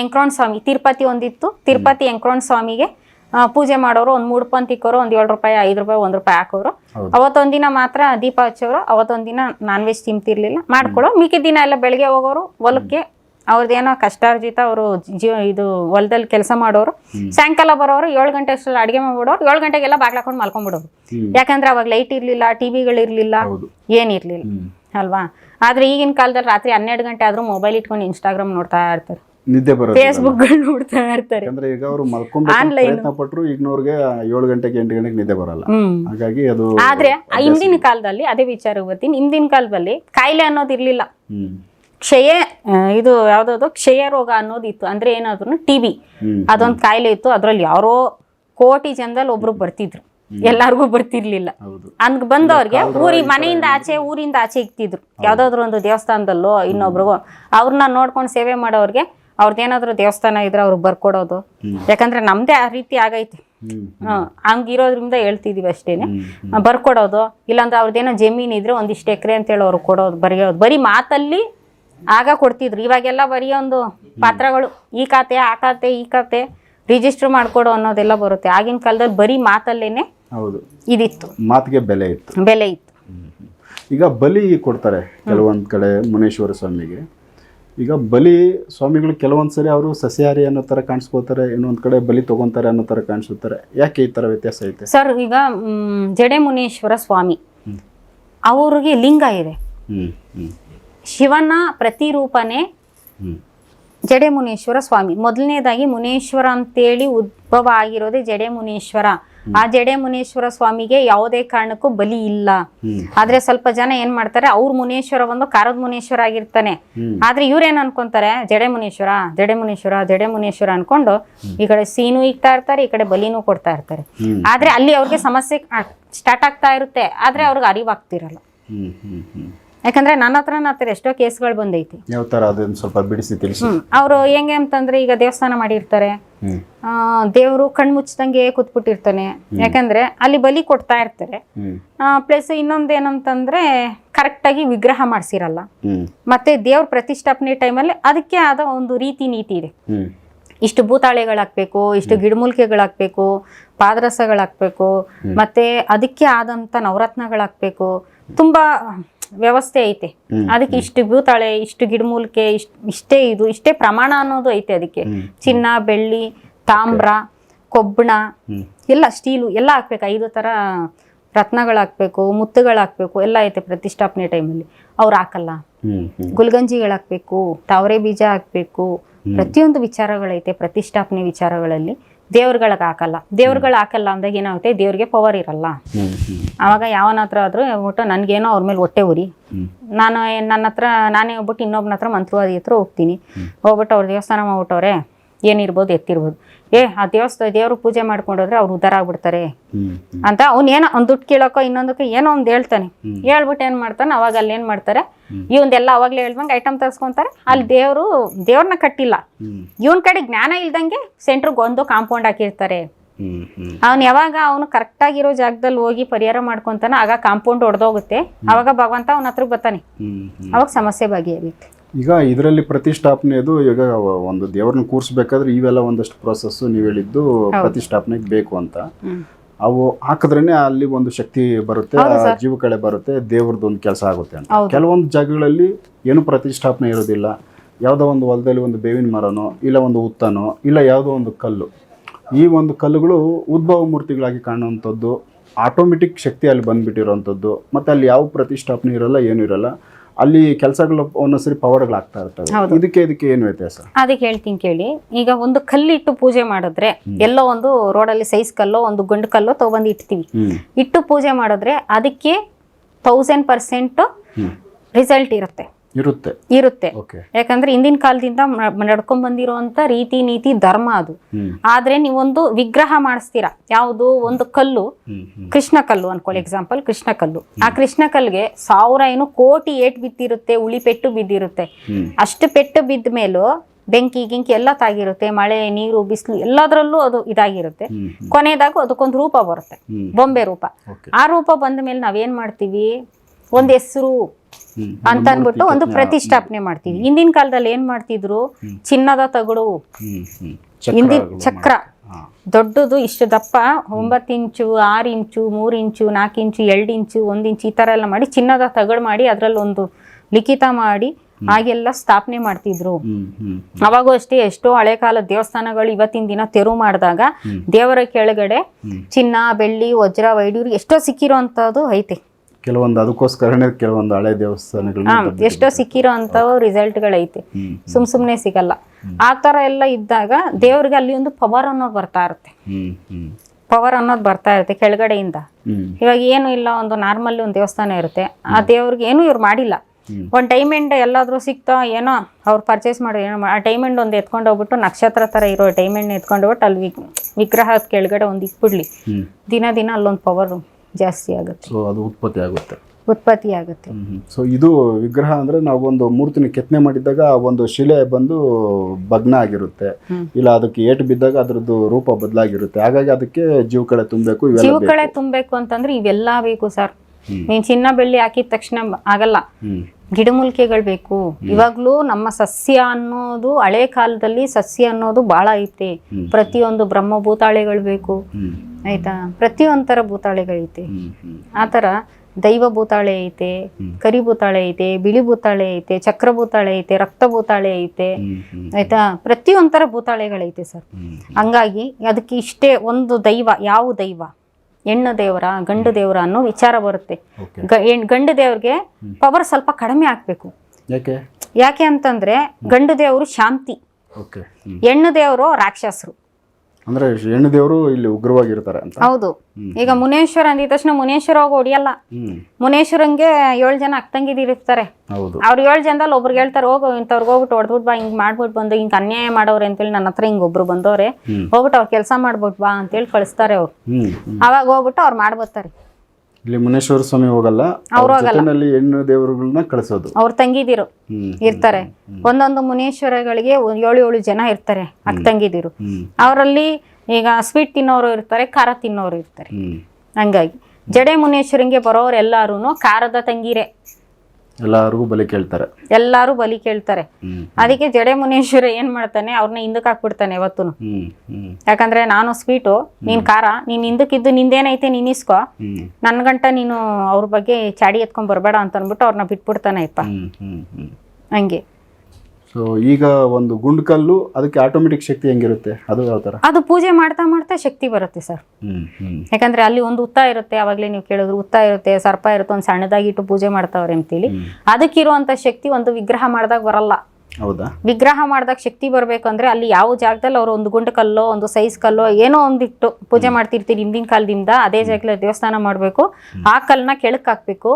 ಎಂಕ್ರೋಣ್ ಸ್ವಾಮಿ ತಿರುಪತಿ ಒಂದಿತ್ತು. ತಿರುಪತಿ ಎಂಕ್ರೋಣ್ ಸ್ವಾಮಿಗೆ ಪೂಜೆ ಮಾಡೋರು ಒಂದ್ ಮೂಡು ಪಂತ್ ಇಕ್ಕೋರು ಒಂದ್ ಏಳು ರೂಪಾಯಿ ಐದು ರೂಪಾಯಿ ಒಂದ್ ರೂಪಾಯಿ ಹಾಕೋರು. ಅವತ್ತೊಂದಿನ ಮಾತ್ರ ದೀಪ ಹಚ್ಚೋರು ಅವತ್ತೊಂದಿನ ನಾನ್ ವೆಜ್ ತಿಂತಿರ್ಲಿಲ್ಲ ಮಾಡ್ಕೊಳ್ಳೋ ಮಿಕ್ಕಿದ ದಿನ ಎಲ್ಲ ಬೆಳಗ್ಗೆ ಹೋಗೋರು ಹೊಲಕ್ಕೆ ಅವ್ರದ್ದೇನೋ ಕಷ್ಟಾರ್ಜಿತ ಅವರು ಜೀವ ಇದು ಹೊಲದಲ್ಲಿ ಕೆಲಸ ಮಾಡೋರು ಸಾಯಂಕಾಲ ಬರೋರು ಏಳು ಗಂಟೆ ಅಷ್ಟರಲ್ಲಿ ಅಡುಗೆ ಮಾಡ್ಬಿಡೋರು ಏಳು ಗಂಟೆಗೆಲ್ಲ ಬಾಗ್ಲಾಕೊಂಡು ಮಲ್ಕೊಂಡ್ಬಿಡೋರು. ಯಾಕಂದ್ರೆ ಅವಾಗ ಲೈಟ್ ಇರಲಿಲ್ಲ ಟಿವಿಗಳಿರ್ಲಿಲ್ಲ ಏನಿರ್ಲಿಲ್ಲ. ಅಲ್ವಾ? ಆದ್ರೆ ಈಗಿನ ಕಾಲದಲ್ಲಿ ರಾತ್ರಿ ಹನ್ನೆರಡು ಗಂಟೆ ಆದ್ರೂ ಮೊಬೈಲ್ ಇಟ್ಕೊಂಡು ಇನ್ಸ್ಟಾಗ್ರಾಮ್ ನೋಡ್ತಾ ಇರ್ತಾರೆ. ನಿದ್ದೆ ಬರೋದು ಫೇಸ್ಬುಕ್ ನೋಡ್ತಾ ಇರ್ತಾರೆ. ಯಾಕಂದ್ರೆ ಈಗ ಅವರು ಮಲ್ಕೊಂಡು ಪ್ರಯತ್ನ ಪಟ್ರು ಈಗಿನವ್ರಿಗೆ ಏಳು ಗಂಟೆಗೆ ಎಂಟು ಗಂಟೆಗೆ ನಿದ್ದೆ ಬರಲ್ಲ. ಹಾಗಾಗಿ ಅದು ಆದ್ರೆ ಹಿಂದಿನ ಕಾಲದಲ್ಲಿ ಅದೇ ವಿಚಾರ ಬರ್ತೀನಿ ಹಿಂದಿನ ಕಾಲದಲ್ಲಿ ಕಾಯಿಲೆ ಅನ್ನೋದು ಇರ್ಲಿಲ್ಲ ಕ್ಷಯ ಇದು ಯಾವ್ದಾದ್ರು ಕ್ಷಯ ರೋಗ ಅನ್ನೋದು ಇತ್ತು ಅಂದ್ರೆ ಏನಾದ್ರು ಟಿ ಬಿ ಅದೊಂದು ಕಾಯಿಲೆ ಇತ್ತು. ಅದ್ರಲ್ಲಿ ಯಾರೋ ಕೋಟಿ ಜನದಲ್ಲಿ ಒಬ್ರು ಬರ್ತಿದ್ರು. ಎಲ್ಲಾರ್ಗೂ ಬರ್ತಿರ್ಲಿಲ್ಲ. ಹಂಗ್ ಬಂದವ್ರಿಗೆ ಊರಿ ಮನೆಯಿಂದ ಆಚೆ ಊರಿಂದ ಆಚೆ ಇಕ್ತಿದ್ರು. ಯಾವ್ದಾದ್ರು ಒಂದು ದೇವಸ್ಥಾನದಲ್ಲೋ ಇನ್ನೊಬ್ರಿಗೋ ಅವ್ರನ್ನ ನೋಡ್ಕೊಂಡು ಸೇವೆ ಮಾಡೋರ್ಗೆ ಅವ್ರದ್ದೇನಾದ್ರು ದೇವಸ್ಥಾನ ಇದ್ರೆ ಅವ್ರಿಗೆ ಬರ್ಕೊಡೋದು. ಯಾಕಂದ್ರೆ ನಮ್ದೇ ಆ ರೀತಿ ಆಗೈತೆ. ಹಂಗಿರೋದ್ರಿಂದ ಹೇಳ್ತಿದೀವಿ ಅಷ್ಟೇನೆ. ಬರ್ಕೊಡೋದು. ಇಲ್ಲಾಂದ್ರೆ ಅವ್ರದ್ದೇನೋ ಜಮೀನ್ ಇದ್ರೆ ಒಂದಿಷ್ಟು ಎಕರೆ ಅಂತೇಳಿ ಹೇಳೋರು ಕೊಡೋದು ಬರೆಯೋದು. ಬರೀ ಮಾತಲ್ಲಿ ಆಗ ಕೊಡ್ತಿದ್ರು. ಇವಾಗೆಲ್ಲ ಬರೀ ಒಂದು ಪಾತ್ರಗಳು ಈ ಖಾತೆ ಆ ಖಾತೆ ಈ ಖಾತೆ ರಿಜಿಸ್ಟರ್ ಮಾಡ್ಕೊಡು ಅನ್ನೋದೆಲ್ಲ ಬರುತ್ತೆ. ಆಗಿನ ಕಾಲದಲ್ಲಿ ಬರೀ ಮಾತಲ್ಲೇನೆ ಹೌದು. ಇದಿತ್ತು. ಮಾತಿಗೆ ಬೆಲೆ ಇತ್ತು. ಬೆಲೆ ಇತ್ತು. ಈಗ ಬಲಿ ಕೊಡ್ತಾರೆ ಕೆಲವೊಂದ್ ಕಡೆ ಮುನೇಶ್ವರ ಸ್ವಾಮಿಗೆ. ಈಗ ಬಲಿ ಸ್ವಾಮಿಗಳು ಕೆಲವೊಂದು ಸರಿ ಅವರು ಸಸ್ಯಾಹಾರಿ ಅನ್ನೋ ತರ ಕಾಣಿಸ್ಕೋತಾರೆ ಇನ್ನೊಂದ್ ಕಡೆ ಬಲಿ ತಗೊಂತಾರೆ ಅನ್ನೋ ತರ ಕಾಣಿಸುತ್ತಾರೆ ಯಾಕೆ ಈ ತರ ವ್ಯತ್ಯಾಸ ಐತೆ? ಸರ್ ಈಗ ಜಡೆ ಮುನೇಶ್ವರ ಸ್ವಾಮಿ ಅವರಿಗೆ ಲಿಂಗ ಇದೆ. ಶಿವನ ಪ್ರತಿರೂಪನೇ ಜಡೆ ಮುನೇಶ್ವರ ಸ್ವಾಮಿ. ಮೊದಲನೇದಾಗಿ ಮುನೇಶ್ವರ ಅಂತೇಳಿ ಉದ್ಭವ ಆಗಿರೋದೇ ಜಡೆ ಮುನೇಶ್ವರ ಆ ಜಡೆ ಮುನೇಶ್ವರ ಸ್ವಾಮಿಗೆ ಯಾವುದೇ ಕಾರಣಕ್ಕೂ ಬಲಿ ಇಲ್ಲ. ಆದ್ರೆ ಸ್ವಲ್ಪ ಜನ ಏನ್ ಮಾಡ್ತಾರೆ ಅವ್ರ ಮುನೇಶ್ವರ ಒಂದು ಕಾರದ ಮುನೇಶ್ವರ ಆಗಿರ್ತಾನೆ. ಆದ್ರೆ ಇವ್ರೇನ್ ಅನ್ಕೊಂತಾರೆ ಜಡೆ ಮುನೇಶ್ವರ ಜಡೆ ಮುನೇಶ್ವರ ಜಡೆ ಮುನೇಶ್ವರ ಅನ್ಕೊಂಡು ಈ ಕಡೆ ಸೀನು ಇಕ್ತಾ ಇರ್ತಾರೆ ಈ ಕಡೆ ಬಲಿನೂ ಕೊಡ್ತಾ ಇರ್ತಾರೆ. ಆದ್ರೆ ಅಲ್ಲಿ ಅವ್ರಿಗೆ ಸಮಸ್ಯೆ ಸ್ಟಾರ್ಟ್ ಆಗ್ತಾ ಇರುತ್ತೆ ಆದ್ರೆ ಅವ್ರಿಗೆ ಅರಿವಾಗ್ತಿರಲ್ಲ. ಯಾಕಂದ್ರೆ ನನ್ನ ಹತ್ರ ಹತ್ರ ಎಷ್ಟೋ ಕೇಸ್ಗಳು ಬಂದೈತಿ. ಯಾವ ತರ ಅದನ್ನ ಸ್ವಲ್ಪ ಬಿಡಿಸಿ ತಿಳಿಸಿ. ಅವರು ಹೆಂಗೆ ಅಂತಂದ್ರೆ ಈಗ ದೇವಸ್ಥಾನ ಮಾಡಿರ್ತಾರೆ. ದೇವರು ಕಣ್ ಮುಚ್ಚದಂಗೆ ಕೂತ್ಬಿಟ್ಟಿರ್ತಾನೆ. ಯಾಕಂದ್ರೆ ಅಲ್ಲಿ ಬಲಿ ಕೊಡ್ತಾ ಇರ್ತಾರೆ. ಪ್ಲಸ್ ಇನ್ನೊಂದೇನಂತಂದ್ರೆ ಕರೆಕ್ಟಾಗಿ ವಿಗ್ರಹ ಮಾಡಿಸಿರಲ್ಲ. ಮತ್ತೆ ದೇವ್ರ ಪ್ರತಿಷ್ಠಾಪನೆ ಟೈಮಲ್ಲಿ ಅದಕ್ಕೆ ಆದ ಒಂದು ರೀತಿ ನೀತಿ ಇದೆ. ಇಷ್ಟು ಭೂತಾಳೆಗಳಾಕ್ಬೇಕು ಇಷ್ಟು ಗಿಡಮೂಲಿಕೆಗಳಾಕ್ಬೇಕು ಪಾದರಸಗಳಾಕ್ಬೇಕು ಮತ್ತೆ ಅದಕ್ಕೆ ಆದಂತ ನವರತ್ನಗಳಾಕ್ಬೇಕು. ತುಂಬಾ ವ್ಯವಸ್ಥೆ ಐತೆ. ಅದಕ್ಕೆ ಇಷ್ಟು ಭೂತಾಳೆ ಇಷ್ಟು ಗಿಡಮೂಲಿಕೆ ಇಷ್ಟ ಇಷ್ಟೇ ಇದು ಇಷ್ಟೇ ಪ್ರಮಾಣ ಅನ್ನೋದು ಐತೆ ಅದಕ್ಕೆ. ಚಿನ್ನ ಬೆಳ್ಳಿ ತಾಮ್ರ ಕೊಬ್ಬಣ ಎಲ್ಲ ಸ್ಟೀಲು ಎಲ್ಲ ಹಾಕ್ಬೇಕು. ಐದು ಥರ ರತ್ನಗಳಾಕ್ಬೇಕು ಮುತ್ತುಗಳಾಕ್ಬೇಕು ಎಲ್ಲ ಐತೆ ಪ್ರತಿಷ್ಠಾಪನೆ ಟೈಮಲ್ಲಿ. ಅವ್ರು ಹಾಕಲ್ಲ. ಗುಲ್ಗಂಜಿಗಳು ಹಾಕ್ಬೇಕು ಗುಲ್ಗಂಜಿಗಳಾಕ್ಬೇಕು ತಾವರೆ ಬೀಜ ಹಾಕ್ಬೇಕು. ಪ್ರತಿಯೊಂದು ವಿಚಾರಗಳೈತೆ ಪ್ರತಿಷ್ಠಾಪನೆ ವಿಚಾರಗಳಲ್ಲಿ. ದೇವ್ರುಗಳಿಗೆ ಹಾಕಲ್ಲ ದೇವ್ರಗಳ್ ಹಾಕಲ್ಲ ಅಂದಾಗ ಏನಾಗುತ್ತೆ? ದೇವ್ರಿಗೆ ಪವರ್ ಇರಲ್ಲ. ಅವಾಗ ಆವಾಗ ಯಾವನ ಹತ್ರ ಆದ್ರೂ ಒಟ್ಟು ನನಗೇನೋ ಅವ್ರ ಮೇಲೆ ಹೊಟ್ಟೆ ಉರಿ. ನಾನು ನನ್ನ ಹತ್ರ ನಾನೇ ಹೋಗ್ಬಿಟ್ಟು ಇನ್ನೊಬ್ಬನ ಹತ್ರ ಮಂತ್ರವಾದಿ ಹತ್ರ ಹೋಗ್ತೀನಿ. ಹೋಗ್ಬಿಟ್ಟು ಅವ್ರ ದೇವಸ್ಥಾನ ಮಾಡ್ಬಿಟ್ಟವ್ರೆ ಏನಿರ್ಬೋದು ಎತ್ತಿರ್ಬೋದು. ಏ ಆ ದೇವಸ್ಥಾನ ದೇವ್ರ ಪೂಜೆ ಮಾಡ್ಕೊಂಡೋದ್ರೆ ಅವ್ರು ಉದ್ದಾರ ಆಗ್ಬಿಡ್ತಾರೆ. ಅಂತ ಅವ್ನು ಏನೋ ಒಂದು ದುಡ್ಡು ಕೇಳೋಕೋ ಇನ್ನೊಂದಕ್ಕೆ ಏನೋ ಒಂದು ಹೇಳ್ತಾನೆ. ಹೇಳ್ಬಿಟ್ಟು ಏನು ಮಾಡ್ತಾನೆ? ಅವಾಗ ಅಲ್ಲಿ ಏನು ಮಾಡ್ತಾರೆ? ಇವಂದೆಲ್ಲ ಅವಾಗ್ಲೇ ಹೇಳ್ದಂಗೆ ಐಟಮ್ ತರ್ಸ್ಕೊಂತಾರೆ. ಅಲ್ಲಿ ದೇವರು ದೇವ್ರನ್ನ ಕಟ್ಟಿಲ್ಲ. ಇವನ್ ಕಡೆ ಜ್ಞಾನ ಇಲ್ದಂಗೆ ಸೆಂಟ್ರಿಗೆ ಒಂದು ಕಾಂಪೌಂಡ್ ಹಾಕಿರ್ತಾರೆ. ಅವನ್ ಯಾವಾಗ ಅವನು ಕರೆಕ್ಟಾಗಿರೋ ಜಾಗದಲ್ಲಿ ಹೋಗಿ ಪರಿಹಾರ ಮಾಡ್ಕೊಂತಾನೆ ಆಗ ಕಾಂಪೌಂಡ್ ಹೊಡೆದೋಗುತ್ತೆ ಅವಾಗ ಭಗವಂತ ಅವನ ಹತ್ರ ಬರ್ತಾನೆ. ಅವಾಗ ಸಮಸ್ಯೆ ಬಗೆಹರಿಯುತ್ತೆ ಈಗ ಇದರಲ್ಲಿ ಪ್ರತಿಷ್ಠಾಪನೆದು ಈಗ ಒಂದು ದೇವರನ್ನ ಕೂರಿಸ್ಬೇಕಾದ್ರೆ ಇವೆಲ್ಲ ಒಂದಷ್ಟು ಪ್ರೊಸೆಸ್ ನೀವು ಹೇಳಿದ್ದು ಪ್ರತಿಷ್ಠಾಪನೆಗೆ ಬೇಕು ಅಂತ. ಅವು ಹಾಕಿದ್ರೇನೆ ಅಲ್ಲಿ ಒಂದು ಶಕ್ತಿ ಬರುತ್ತೆ ಜೀವಕಳೆ ಬರುತ್ತೆ ದೇವ್ರದ್ದು ಒಂದು ಕೆಲಸ ಆಗುತ್ತೆ ಅಂತ. ಕೆಲವೊಂದು ಜಾಗಗಳಲ್ಲಿ ಏನು ಪ್ರತಿಷ್ಠಾಪನೆ ಇರೋದಿಲ್ಲ. ಯಾವುದೋ ಒಂದು ಹೊಲದಲ್ಲಿ ಒಂದು ಬೇವಿನ ಮರನೋ ಇಲ್ಲ ಒಂದು ಉತ್ತನೋ ಇಲ್ಲ ಯಾವುದೋ ಒಂದು ಕಲ್ಲು. ಈ ಒಂದು ಕಲ್ಲುಗಳು ಉದ್ಭವ ಮೂರ್ತಿಗಳಾಗಿ ಕಾಣುವಂಥದ್ದು ಆಟೋಮೆಟಿಕ್ ಶಕ್ತಿ ಅಲ್ಲಿ ಬಂದ್ಬಿಟ್ಟಿರೋವಂಥದ್ದು ಮತ್ತು ಅಲ್ಲಿ ಯಾವ ಪ್ರತಿಷ್ಠಾಪನೆ ಇರಲ್ಲ ಏನೂ ಇರಲ್ಲ. ಅಲ್ಲಿ ಕೆಲಸಗಳು ಒಂದೊಂದ್ಸರಿ ಪವರ್ಗಳಾಗ್ತಾ ಇರ್ತವೆ. ಇದಕ್ಕೆ ಇದಕ್ಕೆ ಏನು ವ್ಯತ್ಯಾಸ? ಅದಕ್ಕೆ ಹೇಳ್ತೀನಿ ಕೇಳಿ. ಈಗ ಒಂದು ಕಲ್ಲಿಟ್ಟು ಪೂಜೆ ಮಾಡಿದ್ರೆ ಎಲ್ಲೋ ಒಂದು ರೋಡಲ್ಲಿ ಸೈಜ್ ಕಲ್ಲೋ ಒಂದು ಗಂಡು ಕಲ್ಲೋ ತಗೊಂಡು ಇಡ್ತೀವಿ ಇಟ್ಟು ಪೂಜೆ ಮಾಡಿದ್ರೆ ಅದಕ್ಕೆ ತೌಸಂಡ್ ಪರ್ಸೆಂಟ್ ರಿಸಲ್ಟ್ ಇರುತ್ತೆ. ಇರುತ್ತೆ. ಇರುತ್ತೆ. ಯಾಕಂದ್ರೆ ಹಿಂದಿನ ಕಾಲದಿಂದ ನಡ್ಕೊಂಡ್ ಬಂದಿರುವಂತ ರೀತಿ ನೀತಿ ಧರ್ಮ ಅದು. ಆದ್ರೆ ನೀವೊಂದು ವಿಗ್ರಹ ಮಾಡಿಸ್ತೀರಾ? ಯಾವುದು ಒಂದು ಕಲ್ಲು. ಕೃಷ್ಣ ಕಲ್ಲು ಅನ್ಕೊಳ್ಳಿ ಎಕ್ಸಾಂಪಲ್ ಕೃಷ್ಣ ಕಲ್ಲು. ಆ ಕೃಷ್ಣ ಕಲ್ಗೆ ಸಾವಿರ ಏನು ಕೋಟಿ ಏಟ್ ಬಿದ್ದಿರುತ್ತೆ ಉಳಿ ಪೆಟ್ಟು ಬಿದ್ದಿರುತ್ತೆ. ಅಷ್ಟು ಪೆಟ್ಟು ಬಿದ್ದ ಮೇಲೂ ಬೆಂಕಿ ಗಿಂಕಿ ಎಲ್ಲ ತಾಗಿರುತ್ತೆ ಮಳೆ ನೀರು ಬಿಸಿಲು ಎಲ್ಲದರಲ್ಲೂ ಅದು ಇದಾಗಿರುತ್ತೆ. ಕೊನೆಯದಾಗೂ ಅದಕ್ಕೊಂದು ರೂಪ ಬರುತ್ತೆ. ಬೊಂಬೆ ರೂಪ. ಆ ರೂಪ ಬಂದ ಮೇಲೆ ನಾವೇನ್ ಮಾಡ್ತೀವಿ? ಒಂದ್ ಹೆಸರು ಅಂತ ಅನ್ಬಿಟ್ಟು ಒಂದು ಪ್ರತಿಷ್ಠಾಪನೆ ಮಾಡ್ತೀವಿ. ಹಿಂದಿನ ಕಾಲದಲ್ಲಿ ಏನ್ ಮಾಡ್ತಿದ್ರು? ಚಿನ್ನದ ತಗಡು. ಹಿಂದಿನ ಚಕ್ರ ದೊಡ್ಡದು ಇಷ್ಟು ದಪ್ಪ. ಒಂಬತ್ತು ಇಂಚು ಆರು ಇಂಚು ಮೂರು ಇಂಚು ನಾಲ್ಕು ಇಂಚು ಎರಡು ಇಂಚು ಒಂದು ಇಂಚು ಈ ಥರ ಎಲ್ಲ ಮಾಡಿ ಚಿನ್ನದ ತಗಡು ಮಾಡಿ ಅದರಲ್ಲಿ ಒಂದು ಲಿಖಿತ ಮಾಡಿ ಹಾಗೆಲ್ಲ ಸ್ಥಾಪನೆ ಮಾಡ್ತಿದ್ರು. ಅವಾಗೂ ಅಷ್ಟೇ ಎಷ್ಟೋ ಹಳೆ ಕಾಲದ ದೇವಸ್ಥಾನಗಳು ಇವತ್ತಿನ ದಿನ ತೆರವು ಮಾಡಿದಾಗ ದೇವರ ಕೆಳಗಡೆ ಚಿನ್ನ ಬೆಳ್ಳಿ ವಜ್ರ ವೈಡೂರು ಎಷ್ಟೋ ಸಿಕ್ಕಿರೋ ಐತೆ. ಕೆಲವೊಂದು ಅದಕ್ಕೋಸ್ಕರನೇ ಕೆಲವೊಂದು ಹಳೆ ದೇವಸ್ಥಾನಗಳು ಎಷ್ಟೋ ಸಿಕ್ಕಿರೋ ಅಂಥವು ರಿಸಲ್ಟ್ಗಳೈತಿ. ಸುಮ್ ಸುಮ್ನೆ ಸಿಗಲ್ಲ. ಆ ತರ ಎಲ್ಲ ಇದ್ದಾಗ ದೇವ್ರಿಗೆ ಅಲ್ಲಿ ಒಂದು ಪವರ್ ಅನ್ನೋದು ಬರ್ತಾ ಇರುತ್ತೆ. ಪವರ್ ಅನ್ನೋದು ಬರ್ತಾ ಇರುತ್ತೆ ಕೆಳಗಡೆಯಿಂದ. ಇವಾಗ ಏನು ಇಲ್ಲ ಒಂದು ನಾರ್ಮಲ್ ಒಂದು ದೇವಸ್ಥಾನ ಇರುತ್ತೆ. ಆ ದೇವ್ರಿಗೆ ಏನು ಇವ್ರು ಮಾಡಿಲ್ಲ. ಒಂದು ಡೈಮಂಡ್ ಎಲ್ಲಾದರೂ ಸಿಕ್ತಾ ಏನೋ ಅವ್ರು ಪರ್ಚೇಸ್ ಮಾಡಿ ಏನೋ ಆ ಡೈಮಂಡ್ ಒಂದು ಎತ್ಕೊಂಡು ಹೋಗ್ಬಿಟ್ಟು ನಕ್ಷತ್ರ ಥರ ಇರೋ ಡೈಮಂಡ್ ಎತ್ಕೊಂಡು ಹೋಗ್ಬಿಟ್ಟು ಅಲ್ಲಿ ವಿಗ್- ವಿಗ್ರಹದ ಕೆಳಗಡೆ ಒಂದು ಇಕ್ಬಿಡ್ಲಿ ದಿನ ದಿನ ಅಲ್ಲೊಂದು ಪವರ್ ಜಾಸ್ತಿ ಆಗುತ್ತೆ. ಸೊ ಅದು ಉತ್ಪತ್ತಿ ಆಗುತ್ತೆ. ಉತ್ಪತ್ತಿ ಆಗುತ್ತೆ. ಸೊ ಇದು ವಿಗ್ರಹ ಅಂದ್ರೆ ನಾವು ಒಂದು ಮೂರ್ತಿನ ಕೆತ್ತನೆ ಮಾಡಿದಾಗ ಒಂದು ಶಿಲೆ ಬಂದು ಭಗ್ನ ಆಗಿರುತ್ತೆ. ಇಲ್ಲ ಅದಕ್ಕೆ ಏಟು ಬಿದ್ದಾಗ ಅದ್ರದ್ದು ರೂಪ ಬದಲಾಗಿರುತ್ತೆ. ಹಾಗಾಗಿ ಅದಕ್ಕೆ ಜೀವ ಕಳೆ ತುಂಬಬೇಕು ಜೀವಕಳೆ ಜೀವ ಕಳೆ ತುಂಬಬೇಕು ಅಂತಂದ್ರೆ ಇವೆಲ್ಲ ಬೇಕು ಸರ್. ನೀನ್ ಚಿನ್ನ ಬೆಳ್ಳಿ ಹಾಕಿದ ತಕ್ಷಣ ಆಗಲ್ಲ. ಗಿಡಮೂಲಿಕೆಗಳು ಬೇಕು. ಇವಾಗ್ಲೂ ನಮ್ಮ ಸಸ್ಯ ಅನ್ನೋದು ಹಳೆ ಕಾಲದಲ್ಲಿ ಸಸ್ಯ ಅನ್ನೋದು ಬಹಳ ಐತೆ. ಪ್ರತಿಯೊಂದು ಬ್ರಹ್ಮ ಭೂತಾಳೆಗಳು ಬೇಕು ಆಯ್ತಾ? ಪ್ರತಿಯೊಂಥರ ಭೂತಾಳೆಗಳೈತೆ. ಆ ಥರ ದೈವ ಭೂತಾಳೆ ಐತೆ ಕರಿ ಭೂತಾಳೆ ಐತೆ ಬಿಳಿ ಭೂತಾಳೆ ಐತೆ ಚಕ್ರ ಭೂತಾಳೆ ಐತೆ ರಕ್ತ ಭೂತಾಳೆ ಐತೆ ಆಯ್ತಾ? ಪ್ರತಿಯೊಂಥರ ಭೂತಾಳೆಗಳೈತೆ ಸರ್. ಹಂಗಾಗಿ ಅದಕ್ಕೆ ಇಷ್ಟೇ ಒಂದು ದೈವ ಯಾವ ದೈವ? ಹೆಣ್ಣು ದೇವರ ಗಂಡು ದೇವರ ಅನ್ನೋ ವಿಚಾರ ಬರುತ್ತೆ. ಗಂಡು ದೇವ್ರಿಗೆ ಪವರ್ ಸ್ವಲ್ಪ ಕಡಿಮೆ ಆಗ್ಬೇಕು. ಯಾಕೆ? ಅಂತಂದ್ರೆ ಗಂಡು ದೇವರು ಶಾಂತಿ. ಹೆಣ್ಣು ದೇವರು ರಾಕ್ಷಸರು. ಅಂದ್ರೆ ಹೆಣ್ಣು ದೇವರು ಇಲ್ಲಿ ಉಗ್ರವಾಗಿರ್ತಾರೆ ಅಂತ? ಹೌದು. ಈಗ ಮುನೇಶ್ವರ ಅಂದಿದ ತಕ್ಷಣ ಮುನೇಶ್ವರ ಹೋಗಿ ಹೊಡಿಯಲ್ಲ. ಮುನೇಶ್ವರಂಗೆ ಏಳು ಜನ ಅಕ್ಕಂಗಿದಿರ್ತಾರೆ ಹೌದು. ಅವ್ರು ಏಳು ಜನದಲ್ಲಿ ಒಬ್ರಿಗೆ ಹೇಳ್ತಾರೆ ಹೋಗು ಇಂಥವ್ರಿಗೆ ಹೋಗ್ಬಿಟ್ಟು ಹೊಡೆದ್ಬಿಟ್ಟು ಬಾ ಹಿಂಗ್ ಮಾಡ್ಬಿಟ್ಟು ಬಂದು ಹಿಂಗೆ ಅನ್ಯಾಯ ಮಾಡೋರೆ ಅಂತೇಳಿ ನನ್ನ ಹತ್ರ ಹಿಂಗೆ ಒಬ್ರು ಬಂದವ್ರೆ. ಹೋಗ್ಬಿಟ್ಟು ಅವ್ರ ಕೆಲಸ ಮಾಡ್ಬಿಟ್ಟು ಬಾ ಅಂತೇಳಿ ಕಳಿಸ್ತಾರೆ ಅವ್ರು. ಅವಾಗ ಹೋಗ್ಬಿಟ್ಟು ಅವ್ರು ಮಾಡ್ಬೋತಾರೆ ಇಲ್ಲಿ ಮುನೇಶ್ವರ ಸ್ವಾಮಿ ಹೋಗಲ್ಲ ಅವ್ರ ಜೊತೆನಲ್ಲಿ ಹೆಣ್ಣು ದೇವರುಗಳನ್ನ ಕಳಿಸೋದು. ಅವ್ರ ತಂಗಿದಿರು ಇರ್ತಾರೆ. ಒಂದೊಂದು ಮುನೇಶ್ವರಗಳಿಗೆ ಏಳು ಏಳು ಜನ ಇರ್ತಾರೆ ಅಕ್ಕ ತಂಗಿದಿರು. ಅವರಲ್ಲಿ ಈಗ ಸ್ವೀಟ್ ತಿನ್ನೋರು ಇರ್ತಾರೆ ಖಾರ ತಿನ್ನೋರು ಇರ್ತಾರೆ. ಹಂಗಾಗಿ ಜಡೆ ಮುನೇಶ್ವರಂಗೆ ಬರೋರು ಎಲ್ಲಾರು ಖಾರದ ತಂಗಿರೆ. ಎಲ್ಲರಿಗೂ ಬಲಿ ಕೇಳ್ತಾರೆ. ಎಲ್ಲಾರು ಬಲಿ ಕೇಳ್ತಾರೆ. ಅದಕ್ಕೆ ಜಡೆ ಮುನೇಶ್ವರ ಏನ್ ಮಾಡ್ತಾನೆ ಅವ್ರನ್ನ ಹಿಂದಕ್ಕೆ ಹಾಕ್ಬಿಡ್ತಾನೆ ಇವತ್ತು ಯಾಕಂದ್ರೆ ನಾನು ಸ್ವೀಟು ನೀನ್ ಖಾರ ನೀನ್ ಹಿಂದಕ್ಕಿದ್ದು ನಿಂದೇನೈತೆ ನೀನ್ ಇಸ್ಕೋ. ನನ್ ಗಂಟ ನೀನು ಅವ್ರ ಬಗ್ಗೆ ಚಾಡಿ ಎತ್ಕೊಂಡ್ ಬರ್ಬೇಡ ಅಂತ ಅನ್ಬಿಟ್ಟು ಅವ್ರನ್ನ ಬಿಟ್ಬಿಡ್ತಾನೆ ಹ್ಮ್. ಹಂಗೆ. ಸೊ ಈಗ ಒಂದು ಗುಂಡ್ಕಲ್ಲು ಅದಕ್ಕೆ ಆಟೋಮೆಟಿಕ್ ಶಕ್ತಿ ಹೆಂಗಿರುತ್ತೆ? ಅದು ಯಾವ ತರ ಅದು ಪೂಜೆ ಮಾಡ್ತಾ ಮಾಡ್ತಾ ಶಕ್ತಿ ಬರುತ್ತೆ ಸರ್. ಯಾಕಂದ್ರೆ ಅಲ್ಲಿ ಒಂದು ಉತ್ತ ಇರುತ್ತೆ ಅವಾಗಲೇ ನೀವು ಕೇಳಿದ್ರು ಉತ್ತ ಇರುತ್ತೆ ಸರ್ಪ ಇರುತ್ತೆ ಒಂದು ಸಣ್ಣದಾಗಿ ಇಟ್ಟು ಪೂಜೆ ಮಾಡ್ತಾವ್ರೆ ಅಂತೇಳಿ. ಅದಕ್ಕಿರುವಂತ ಶಕ್ತಿ ಒಂದು ವಿಗ್ರಹ ಮಾಡಿದಾಗ ಬರಲ್ಲ. ಹೌದಾ? ವಿಗ್ರಹ ಮಾಡಿದಾಗ ಶಕ್ತಿ ಬರ್ಬೇಕಂದ್ರೆ ಅಲ್ಲಿ ಯಾವ ಜಾಗದಲ್ಲಿ ಅವ್ರು ಒಂದು ಗುಂಡು ಕಲ್ಲೋ ಒಂದು ಸೈಜ್ ಕಲ್ಲೋ ಏನೋ ಒಂದಿಟ್ಟು ಪೂಜೆ ಮಾಡ್ತಿರ್ತೀರಿ ಹಿಂದಿನ ಕಾಲದಿಂದ ಅದೇ ಜಾಗದಲ್ಲಿ ದೇವಸ್ಥಾನ ಮಾಡಬೇಕು. ಆ ಕಲ್ಲನ್ನ ಕೆಳಕ್ ಹಾಕ್ಬೇಕು.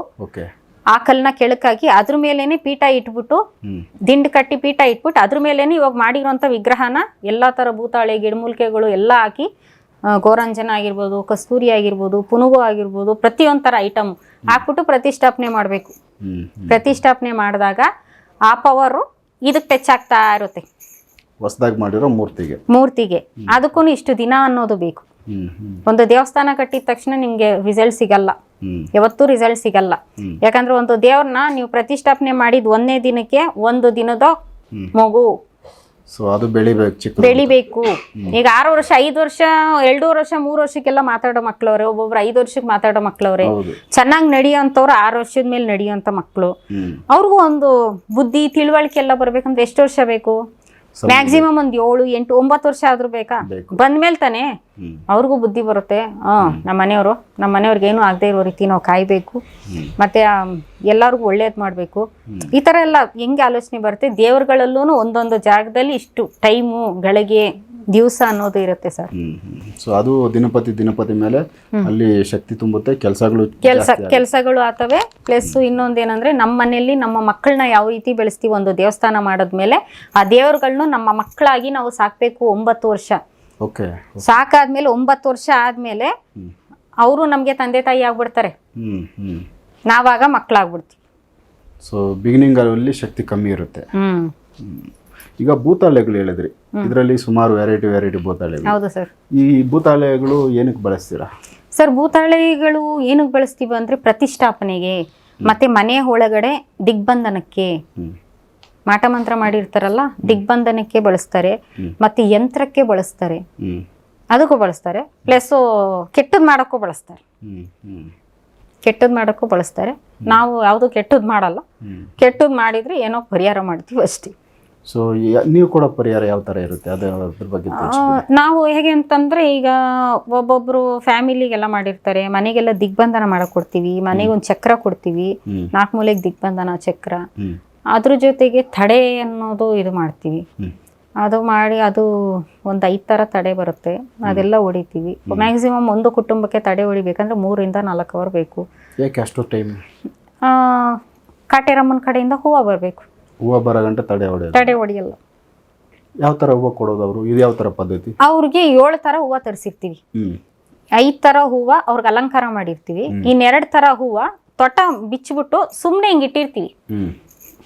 ಆ ಕಲ್ಲನ್ನ ಕೆಳಕಾಕಿ ಹಾಕಿ ಅದ್ರ ಮೇಲೇನೆ ಪೀಠ ಇಟ್ಬಿಟ್ಟು ದಿಂಡ್ ಕಟ್ಟಿ ಪೀಠ ಇಟ್ಬಿಟ್ಟು ಅದ್ರ ಮೇಲೇನೆ ಇವಾಗ ಮಾಡಿರೋಂಥ ವಿಗ್ರಹನ ಎಲ್ಲಾ ತರ ಭೂತಾಳೆ ಗಿಡಮೂಲಿಕೆಗಳು ಎಲ್ಲ ಹಾಕಿ ಗೋರಂಜನ ಆಗಿರ್ಬೋದು ಕಸ್ತೂರಿ ಆಗಿರ್ಬೋದು ಪುನುಗು ಆಗಿರ್ಬೋದು ಪ್ರತಿಯೊಂದರ ಐಟಮ್ ಹಾಕ್ಬಿಟ್ಟು ಪ್ರತಿಷ್ಠಾಪನೆ ಮಾಡಬೇಕು. ಪ್ರತಿಷ್ಠಾಪನೆ ಮಾಡಿದಾಗ ಆ ಪವರು ಇದಕ್ಕೆ ಟಚ್ ಆಗ್ತಾ ಇರುತ್ತೆ. ಹೊಸದಾಗಿ ಮಾಡಿರೋ ಮೂರ್ತಿಗೆ. ಮೂರ್ತಿಗೆ. ಅದಕ್ಕೂ ಇಷ್ಟು ದಿನ ಅನ್ನೋದು ಬೇಕು. ಒಂದು ದೇವಸ್ಥಾನ ಕಟ್ಟಿದ ತಕ್ಷಣ ನಿಮಗೆ ರಿಸಲ್ಟ್ ಸಿಗಲ್ಲ. ಯಾವತ್ತೂ ರಿಸಲ್ಟ್ ಸಿಗಲ್ಲ. ಯಾಕಂದ್ರೆ ಒಂದು ದೇವ್ರನ್ನ ನೀವು ಪ್ರತಿಷ್ಠಾಪನೆ ಮಾಡಿದ ಒಂದನೇ ದಿನಕ್ಕೆ ಒಂದು ದಿನದ. ಮಗು. ಸೊ ಅದು ಬೆಳಿಬೇಕು ಈಗ ಆರು ವರ್ಷ ಐದು ವರ್ಷ ಎರಡೂವರೆ ವರ್ಷ ಮೂರು ವರ್ಷಕ್ಕೆಲ್ಲ ಮಾತಾಡೋ ಮಕ್ಳವ್ರೆ ಒಬ್ಬೊಬ್ರು ಐದು ವರ್ಷಕ್ಕೆ ಮಾತಾಡೋ ಮಕ್ಳವ್ರೆ. ಚೆನ್ನಾಗಿ ನಡೆಯೋಂಥವ್ರು ಆರು ವರ್ಷದ ಮೇಲೆ ನಡೆಯುವಂತ ಮಕ್ಕಳು ಹ್ಮ್. ಅವ್ರಿಗೂ ಒಂದು ಬುದ್ಧಿ ತಿಳುವಳಿಕೆ ಎಲ್ಲ ಬರ್ಬೇಕಂದ್ರೆ ಎಷ್ಟು ವರ್ಷ ಬೇಕು? ಮ್ಯಾಕ್ಸಿಮಮ್ ಒಂದ್ ಏಳು ಎಂಟು ಒಂಬತ್ತು ವರ್ಷ ಆದ್ರೂ ಬೇಕಾ? ಬಂದ ಮೇಲೆ ತಾನೆ? ಅವ್ರಿಗೂ ಬುದ್ಧಿ ಬರುತ್ತೆ. ಆ ನಮ್ಮ ಮನೆಯವರು ನಮ್ಮ ಮನೆಯವ್ರಿಗೆ ಏನು ಆಗದೆ ಇರೋ ರೀತಿ ನಾವು ಕಾಯ್ಬೇಕು. ಮತ್ತೆ ಎಲ್ಲರಿಗೂ ಒಳ್ಳೇದು ಮಾಡ್ಬೇಕು. ಈ ತರ ಎಲ್ಲ ಹೆಂಗೆ ಆಲೋಚನೆ ಬರುತ್ತೆ? ದೇವರುಗಳಲ್ಲೂ ಒಂದೊಂದು ಜಾಗದಲ್ಲಿ ಇಷ್ಟು ಟೈಮು ಗಳಿಗೆ ದಿವಸ ಅನ್ನೋದು ಇರುತ್ತೆ ಸರ್. ಸೊ ಅದು ದಿನಪತಿ ದಿನಪತಿ ಮೇಲೆ ಅಲ್ಲಿ ಶಕ್ತಿ ತುಂಬುತ್ತೆ ಕೆಲಸಗಳು ಕೆಲಸ ಕೆಲಸಗಳು ಆತವೆ ಪ್ಲಸ್ ಇನ್ನೊಂದೇನಂದ್ರೆ ನಮ್ಮ ಮನೆಯಲ್ಲಿ ನಮ್ಮ ಮಕ್ಕಳನ್ನ ಯಾವ ರೀತಿ ಬೆಳೆಸ್ತೀವಿ ಒಂದು ದೇವಸ್ಥಾನ ಮಾಡಿದ್ಮೇಲೆ ಆ ದೇವರುಗಳನ್ನು ನಮ್ಮ ಮಕ್ಕಳಾಗಿ ನಾವು ಸಾಕ್ಬೇಕು ಒಂಬತ್ತು ವರ್ಷ. ಓಕೆ ಸಾಕಾದ್ಮೇಲೆ ಒಂಬತ್ತು ವರ್ಷ ಆದ್ಮೇಲೆ ಅವರು ನಮಗೆ ತಂದೆ ತಾಯಿ ಆಗ್ಬಿಡ್ತಾರೆ. ನಾವಾಗ ಮಕ್ಕಳಾಗ್ಬಿಡ್ತೀವಿ. ಸೊ ಬಿಗಿನಿಂಗ್ ಅಲ್ಲಿ ಶಕ್ತಿ ಕಮ್ಮಿ ಇರುತ್ತೆ. ಈಗ ಭೂತಾಲಯಗಳು ಹೇಳಿದ್ರಿ. ಇದರಲ್ಲಿ ಸುಮಾರು ವೆರೈಟಿ ವೆರೈಟಿ ಭೂತಾಳೆಗಳು ಹೌದು ಸರ್. ಈ ಭೂತಾಳೆಗಳು ಏನಕ್ಕೆ ಬಳಸ್ತೀರಾ? ಸರ್ ಭೂತಾಳೆಗಳು ಏನಕ್ಕೆ ಬಳಸ್ತೀವಿ ಅಂದ್ರೆ ಪ್ರತಿಷ್ಠಾಪನೆಗೆ ಮತ್ತೆ ಮನೆ ಒಳಗಡೆ ದಿಗ್ಬಂಧನಕ್ಕೆ. ಮಾಟ ಮಂತ್ರ ಮಾಡಿರ್ತಾರಲ್ಲ ದಿಗ್ಬಂಧನಕ್ಕೆ ಬಳಸ್ತಾರೆ ಮತ್ತೆ ಯಂತ್ರಕ್ಕೆ ಬಳಸ್ತಾರೆ. ಅದಕ್ಕೂ ಬಳಸ್ತಾರೆ. ಪ್ಲಸ್ ಕೆಟ್ಟದ್ ಮಾಡೋಕ್ಕೂ ಬಳಸ್ತಾರೆ. ಕೆಟ್ಟದ್ ಮಾಡೋಕ್ಕೂ ಬಳಸ್ತಾರೆ. ನಾವು ಯಾವುದು ಕೆಟ್ಟದ್ ಮಾಡಲ್ಲ. ಕೆಟ್ಟದ್ ಮಾಡಿದರೆ ಏನೋ ಪರಿಹಾರ ಮಾಡ್ತೀವಿ ಅಷ್ಟೇ. ಸೊ ನೀವು ಕೂಡ ಪರಿಹಾರ ಯಾವ ಥರ ಇರುತ್ತೆ? ಅದು ಅದ್ರ ಬಗ್ಗೆ ಆ, ನಾವು ಹೇಗೆ ಅಂತಂದ್ರೆ ಈಗ ಒಬ್ಬೊಬ್ರು ಫ್ಯಾಮಿಲಿಗೆಲ್ಲ ಮಾಡಿರ್ತಾರೆ. ಮನೆಗೆಲ್ಲ ದಿಗ್ಬಂಧನ ಮಾಡಕ್ ಕೊಡ್ತೀವಿ ಮನೆಗೆ ಒಂದು ಚಕ್ರ ಕೊಡ್ತೀವಿ. ಹ್ಮ್. ನಾಲ್ಕು ಮೂಲೆಗೆ ದಿಗ್ಬಂಧನ ಚಕ್ರ. ಹ್ಮ್. ಅದ್ರ ಜೊತೆಗೆ ತಡೆ ಅನ್ನೋದು ಇದು ಮಾಡ್ತೀವಿ. ಹ್ಮ್. ಅದು ಮಾಡಿ ಅದು ಒಂದು ಐದು ಥರ ತಡೆ ಬರುತ್ತೆ. ಅದೆಲ್ಲ ಹೊಡಿತೀವಿ. ಮ್ಯಾಕ್ಸಿಮಮ್ ಒಂದು ಕುಟುಂಬಕ್ಕೆ ತಡೆ ಹೊಡಿಬೇಕಂದ್ರೆ ಮೂರಿಂದ ನಾಲ್ಕು ಅವರ್ ಬೇಕು. ಯಾಕೆ ಅಷ್ಟು ಟೈಮ್? ಆ, ಕಾಟೇರಮ್ಮನ ಕಡೆಯಿಂದ ಹೂವು ಬರಬೇಕು. ಹೂವು ಬರೋ ಗಂಟ ತಡೆ ಹೊಡೆಯೋದು. ತಡೆ ಹೊಡೆಯಲ್ಲ. ಯಾವ ಥರ ಹೂವು ಕೊಡೋದು ಅವರು? ಇದು ಯಾವ ಥರ ಪದ್ಧತಿ? ಅವ್ರಿಗೆ ಏಳು ತರ ಹೂವು ತರಿಸಿರ್ತೀವಿ. ಹ್ಮ್. ಐದ್ ತರ ಹೂವ ಅವ್ರಿಗೆ ಅಲಂಕಾರ ಮಾಡಿರ್ತೀವಿ. ಇನ್ನೆರಡ್ ತರ ಹೂವ ತೊಟ ಬಿಚ್ಚಿಬಿಟ್ಟು ಸುಮ್ಮನೆ ಹಿಂಗೆ ಇಟ್ಟಿರ್ತೀವಿ. ಹ್ಮ್.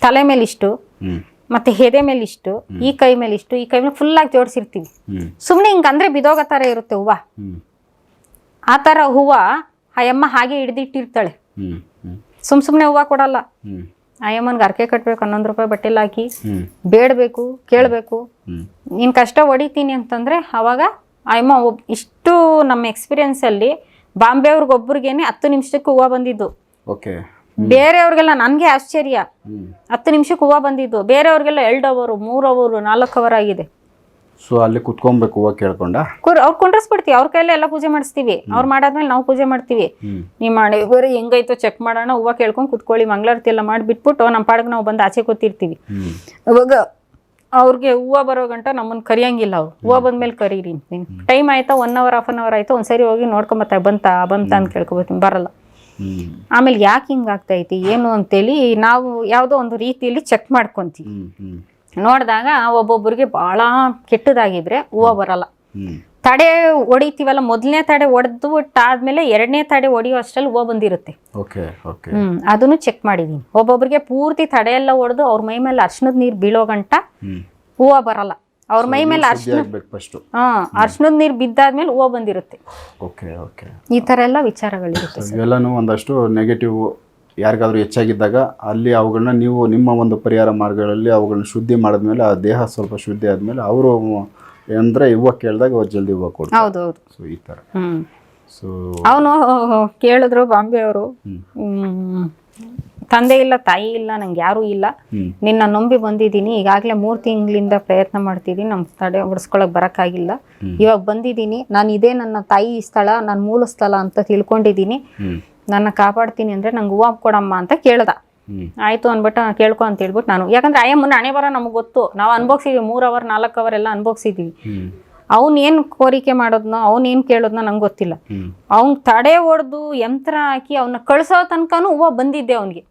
ತಲೆ ಮೇಲೆ ಇಷ್ಟು ಹ್ಮ್. ಮತ್ತೆ ಹೆದೆ ಮೇಲೆ ಇಷ್ಟು ಈ ಕೈ ಮೇಲೆ ಇಷ್ಟು ಈ ಕೈ ಮೇಲೆ ಫುಲ್ ಆಗಿ ಜೋಡಿಸಿರ್ತೀವಿ. ಹ್ಮ್. ಸುಮ್ಮನೆ ಹಿಂಗೆ ಅಂದ್ರೆ ಬಿದೋಗೋ ಥರ ಇರುತ್ತೆ ಹೂವ. ಹ್ಮ್. ಆ ತರ ಹೂವ ಆ ಯಮ್ಮ ಹಾಗೆ ಹಿಡ್ದಿಟ್ಟಿರ್ತಾಳೆ. ಹ್ಮ್. ಹ್ಮ್. ಸುಮ್ ಸುಮ್ಮನೆ ಹೂವ ಕೊಡಲ್ಲ. ಹ್ಮ್. ಆ ಯಮ್ಮನ್ಗೆ ಅರ್ಕೆ ಕಟ್ಬೇಕು ಹನ್ನೊಂದು ರೂಪಾಯಿ ಬಟ್ಟೆಲ್ಲ ಹಾಕಿ ಬೇಡಬೇಕು ಕೇಳಬೇಕು. ನೀನು ಕಷ್ಟ ಹೊಡಿತೀನಿ ಅಂತಂದ್ರೆ ಅವಾಗ ಆಯಮ್ಮ ಯಮ್ಮ ಒಬ್ ಇಷ್ಟು ನಮ್ಮ ಎಕ್ಸ್ಪೀರಿಯನ್ಸಲ್ಲಿ ಬಾಂಬೆ ಅವ್ರಿಗೊಬ್ರಿಗೇನೆ ಹತ್ತು ನಿಮಿಷಕ್ಕೆ ಹೂವು ಬಂದಿದ್ದು. ಓಕೆ. ಬೇರೆಯವ್ರಿಗೆಲ್ಲ ನನಗೆ ಆಶ್ಚರ್ಯ. ಹತ್ತು ನಿಮಿಷಕ್ಕೆ ಹೂವು ಬಂದಿದ್ದು. ಬೇರೆಯವ್ರಿಗೆಲ್ಲ ಎರಡು ಅವರು ಮೂರು ಅವರು ನಾಲ್ಕು ಅವರ್ ಆಗಿದೆ. ಸೊ ಅಲ್ಲಿ ಕುತ್ಕೊಬೇಕು ಹೂವು ಕೇಳ್ಕೊಂಡ? ಅವ್ರ ಅವ್ರು ಕುಂಡ್ರಸ್ಬಿಡ್ತೀವಿ. ಅವ್ರ ಕೈಲೇ ಎಲ್ಲ ಪೂಜೆ ಮಾಡಿಸ್ತೀವಿ. ಅವ್ರು ಮಾಡಾದ್ಮೇಲೆ ನಾವು ಪೂಜೆ ಮಾಡ್ತೀವಿ. ನೀ ನೀವು ಮಾಡಿ ಬರೀ ಹೆಂಗೈತೋ ಚೆಕ್ ಮಾಡೋಣ ಹೂವು ಕೇಳ್ಕೊಂಡು ಕುತ್ಕೊಳ್ಳಿ ಮಂಗಳಾರತಿ ಎಲ್ಲ ಮಾಡಿ ಬಿಟ್ಬಿಟ್ಟು ನಮ್ಮ ಪಾಡಕ್ಕೆ ನಾವು ಬಂದು ಆಚೆ ಕೂತಿರ್ತೀವಿ. ಅವಾಗ ಅವ್ರಿಗೆ ಹೂವು ಬರೋ ಗಂಟ ನಮ್ಮನ್ನು ಕರಿಯಂಗಿಲ್ಲ ಅವ್ರು. ಹೂವು ಬಂದ್ಮೇಲೆ ಕರೀರಿ ಟೈಮ್ ಆಯ್ತಾ one hour half an hour ಆಯ್ತು ಒಂದ್ಸರಿ ಹೋಗಿ ನೋಡ್ಕೊಂಬತ್ತ ಬಂತಾ ಬಂತ ಅಂತ ಕೇಳ್ಕೊಬತ್ತೀನಿ ಬರಲ್ಲ. ಆಮೇಲೆ ಯಾಕೆ ಹಿಂಗಾಗ್ತೈತಿ ಏನು ಅಂತೇಳಿ ನಾವು ಯಾವುದೋ ಒಂದು ರೀತಿಯಲ್ಲಿ ಚೆಕ್ ಮಾಡ್ಕೊತೀವಿ. ನೋಡಿದಾಗ ಒಬ್ಬೊಬ್ಬರಿಗೆ ಭಾಳ ಕೆಟ್ಟದಾಗಿದ್ರೆ ಹೂವು ಬರಲ್ಲ. ತಡೆ ಹೊಡಿತೀವಲ್ಲ ಮೊದಲನೇ ತಡೆ ಹೊಡೆದು ಬಿಟ್ಟಾದ್ಮೇಲೆ ಎರಡನೇ ತಡೆ ಹೊಡೆಯೋ ಅಷ್ಟರಲ್ಲಿ ಹೂವು ಬಂದಿರುತ್ತೆ. ಹ್ಮ್ ಅದನ್ನು ಚೆಕ್ ಮಾಡಿದೀನಿ. ಒಬ್ಬೊಬ್ರಿಗೆ ಪೂರ್ತಿ ತಡೆ ಎಲ್ಲ ಹೊಡೆದು ಅವ್ರ ಮೈ ಮೇಲೆ ಅರ್ಶನದ ನೀರು ಬೀಳೋ ಗಂಟ ಹೂವು ಬರಲ್ಲ. ಅವ್ರ ಮೈ ಮೇಲೆ ಅರ್ಶನ ಹಾ ಅರ್ಶನದ ನೀರು ಬಿದ್ದಾದ್ಮೇಲೆ ಹೂವು ಬಂದಿರುತ್ತೆ. ಈ ತರ ಎಲ್ಲ ವಿಚಾರಗಳಿರುತ್ತೆ ಒಂದಷ್ಟು ನೆಗೆಟಿವ್ ಯಾರಿಗಾದ್ರೂ ಹೆಚ್ಚಾಗಿದ್ದಾಗ ಅಲ್ಲಿ ಅವುಗಳನ್ನ ನೀವು ನಿಮ್ಮ ಒಂದು ಪರಿಹಾರ ಮಾರ್ಗಗಳಲ್ಲಿ ಅವುಗಳನ್ನ ಶುದ್ಧಿ ಮಾಡಿದ್ಮೇಲೆ ಆ ದೇಹ ಸ್ವಲ್ಪ ಶುದ್ಧಿ ಆದಮೇಲೆ ಅವರು ಅಂದರೆ ಇವಾಗ ಕೇಳಿದಾಗ ಅವ್ರು ಜಲ್ದಿ ಹೂವು ಕೊಡ್ತಾರೆ. ಹೌದು ಹೌದು ಸೊ ಈ ಥರ. ಸೊ ಅವನು ಕೇಳಿದ್ರು ಬಾಂಬೆ ಅವರು. ತಂದೆ ಇಲ್ಲ ತಾಯಿ ಇಲ್ಲ ನಂಗೆ ಯಾರೂ ಇಲ್ಲ. ನಿನ್ನ ನಂಬಿ ಬಂದಿದ್ದೀನಿ. ಈಗಾಗಲೇ ಮೂರು ತಿಂಗಳಿಂದ ಪ್ರಯತ್ನ ಮಾಡ್ತಿದ್ದೀನಿ. ನಮ್ಮ ತಡೆ ಹೊಡ್ಸ್ಕೊಳಕ್ ಬರೋಕ್ಕಾಗಿಲ್ಲ. ಇವಾಗ ಬಂದಿದ್ದೀನಿ. ನಾನು ಇದೇ ನನ್ನ ತಾಯಿ ಸ್ಥಳ ನನ್ನ ಮೂಲ ಸ್ಥಳ ಅಂತ ತಿಳ್ಕೊಂಡಿದ್ದೀನಿ. ನನ್ನ ಕಾಪಾಡ್ತೀನಿ ಅಂದರೆ ನಂಗೆ ಹೂವು ಕೊಡಮ್ಮ ಅಂತ ಕೇಳ್ದ. ಆಯ್ತು ಅಂದ್ಬಿಟ್ಟು ಕೇಳ್ಕೊ ಅಂತ ಹೇಳ್ಬಿಟ್ಟು ನಾನು. ಯಾಕಂದ್ರೆ ಅಯ್ಯಮ್ಮನ ಹಣೆ ಬರ ನಮ್ಗೆ ಗೊತ್ತು. ನಾವು ಅನ್ಭೋಗ್ಸಿದ್ವಿ ಮೂರು ಅವರ್ ನಾಲ್ಕು ಅವರ್ ಎಲ್ಲ ಅನ್ಭೋಗ್ಸಿದ್ವಿ. ಏನು ಕೋರಿಕೆ ಮಾಡೋದ್ನೋ ಅವ್ನ್ ಏನು ಕೇಳೋದ್ನೋ ನಂಗೆ ಗೊತ್ತಿಲ್ಲ. ಅವ್ನ್ ತಡೆ ಹೊಡೆದು ಯಂತ್ರ ಹಾಕಿ ಅವನ್ನ ಕಳ್ಸೋ ತನಕನೂ ಹೂವು ಬಂದಿದ್ದೆ ಅವನಿಗೆ.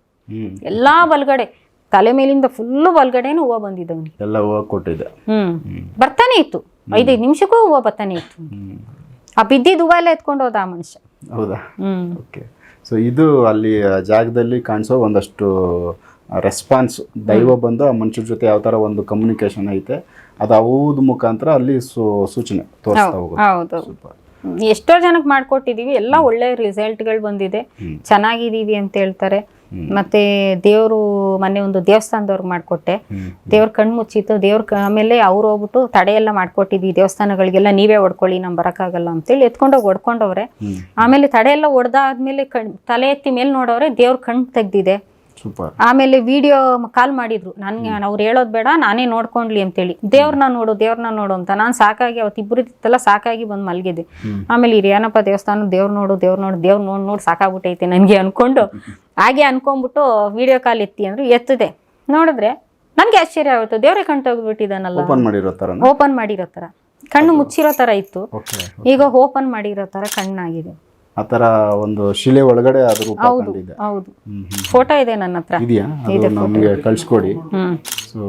ಎಲ್ಲಾ ಬಲ್ಗಡೆ ತಲೆ ಮೇಲಿಂದ ಫುಲ್ಲು ಬಲ್ಗಡೆನೂ ಹೂವು ಬಂದಿದ್ದೆ ಅವನಿಗೆ. ಎಲ್ಲ ಹೂವು ಕೊಟ್ಟಿದ್ದೆ. ಹ್ಮ್. ಬರ್ತಾನೆ ಇತ್ತು. ಐದೈದು ನಿಮಿಷಕ್ಕೂ ಹೂವು ಬರ್ತಾನೆ ಇತ್ತು. ಆ ಬಿದ್ದಿದ್ದು ಎಲ್ಲ ಎತ್ಕೊಂಡು ಹೋದ ಆ ಮನುಷ್ಯ. ಹೌದಾ? ಹ್ಮ್. ಓಕೆ ಸೊ ಇದು ಅಲ್ಲಿ ಆ ಜಾಗದಲ್ಲಿ ಕಾಣಿಸೋ ಒಂದಷ್ಟು ರೆಸ್ಪಾನ್ಸ್ ದೈವ ಬಂದು ಆ ಮನುಷ್ಯರ ಜೊತೆ ಯಾವ ಥರ ಒಂದು ಕಮ್ಯುನಿಕೇಶನ್ ಐತೆ ಅದು ಅವ್ದ ಮುಖಾಂತರ ಅಲ್ಲಿ ಸೂ ಸೂಚನೆ ತೋರಿಸ್ತಾ ಹೋಗುತ್ತೆ. ಹೌದು. ಎಷ್ಟೋ ಜನಕ್ಕೆ ಮಾಡ್ಕೊಟ್ಟಿದೀವಿ ಎಲ್ಲ ಒಳ್ಳೆ ರಿಸಲ್ಟ್ಗಳು ಬಂದಿದೆ. ಚೆನ್ನಾಗಿದ್ದೀವಿ ಅಂತ ಹೇಳ್ತಾರೆ. ಮತ್ತೆ ದೇವರು ಮೊನ್ನೆ ಒಂದು ದೇವಸ್ಥಾನದವ್ರಿಗೆ ಮಾಡಿಕೊಟ್ಟೆ. ದೇವ್ರ ಕಣ್ಣು ಮುಚ್ಚಿತ್ತು. ದೇವ್ರ ಆಮೇಲೆ ಅವ್ರು ಹೋಗ್ಬಿಟ್ಟು ತಡೆ ಎಲ್ಲ ಮಾಡ್ಕೊಟ್ಟಿದ್ವಿ. ದೇವಸ್ಥಾನಗಳಿಗೆಲ್ಲ ನೀವೇ ಹೊಡ್ಕೊಳ್ಳಿ ನಮ್ ಬರೋಕ್ಕಾಗಲ್ಲ ಅಂತೇಳಿ ಎತ್ಕೊಂಡೋಗಿ ಹೊಡ್ಕೊಂಡವ್ರೆ. ಆಮೇಲೆ ತಡೆ ಎಲ್ಲ ಹೊಡೆದಾದ್ಮೇಲೆ ಕಣ್ ತಲೆ ಎತ್ತಿ ಮೇಲೆ ನೋಡೋರೆ ದೇವ್ರ ಕಣ್ಣು ತೆಗ್ದಿದೆ. ಆಮೇಲೆ ವಿಡಿಯೋ ಕಾಲ್ ಮಾಡಿದ್ರು. ನನ್ಗೆ ಅವ್ರು ಹೇಳೋದು ಬೇಡ ನಾನೇ ನೋಡ್ಕೊಂಡ್ಲಿ ಅಂತೇಳಿ. ದೇವ್ರನ್ನ ನೋಡು ದೇವ್ರನ್ನ ನೋಡು ಅಂತ. ನಾನು ಸಾಕಾಗಿ ಅವತ್ತಿಬ್ರು ಇತ್ತಲ್ಲ ಸಾಕಾಗಿ ಬಂದು ಮಲಗಿದ್ದೆ. ಆಮೇಲೆ ಏನಪ್ಪ ದೇವಸ್ಥಾನ ದೇವ್ರು ನೋಡು ದೇವ್ರು ನೋಡು ದೇವ್ರು ನೋಡ್ ನೋಡಿ ಸಾಕಾಗ್ಬಿಟ್ಟೈತೆ ನನಗೆ ಅನ್ಕೊಂಡು ಹಾಗೆ ಅನ್ಕೊಂಡ್ಬಿಟ್ಟು ವಿಡಿಯೋ ಕಾಲ್ ಎತ್ತಿ ಅಂದ್ರೆ ಎತ್ತದೆ. ನೋಡಿದ್ರೆ ನನಗೆ ಆಶ್ಚರ್ಯ ಆಗುತ್ತೆ ದೇವ್ರೆ ಕಣ್ ತೆಗೆದ್ಬಿಟ್ಟಿದ್ದಾನಲ್ಲ ಓಪನ್ ಮಾಡಿರೋ ತರ ಓಪನ್ ಮಾಡಿರೋ ಥರ. ಕಣ್ಣು ಮುಚ್ಚಿರೋ ಥರ ಇತ್ತು. ಈಗ ಓಪನ್ ಮಾಡಿರೋ ಥರ ಕಣ್ಣಾಗಿದೆ. ಆ ಥರ ಒಂದು ಶಿಲೆ ಒಳಗಡೆ ಅದು ರೂಪ ಕಂಡಿದೆ ಹೌದು. ಹ್ಮ್ ಫೋಟೋ ಇದೆ ನನ್ನ ಹತ್ರ. ಇದೆಯಾ? ಅದು ನಮಗೆ ಕಳಿಸ್ಕೊಡಿ. ಸೊ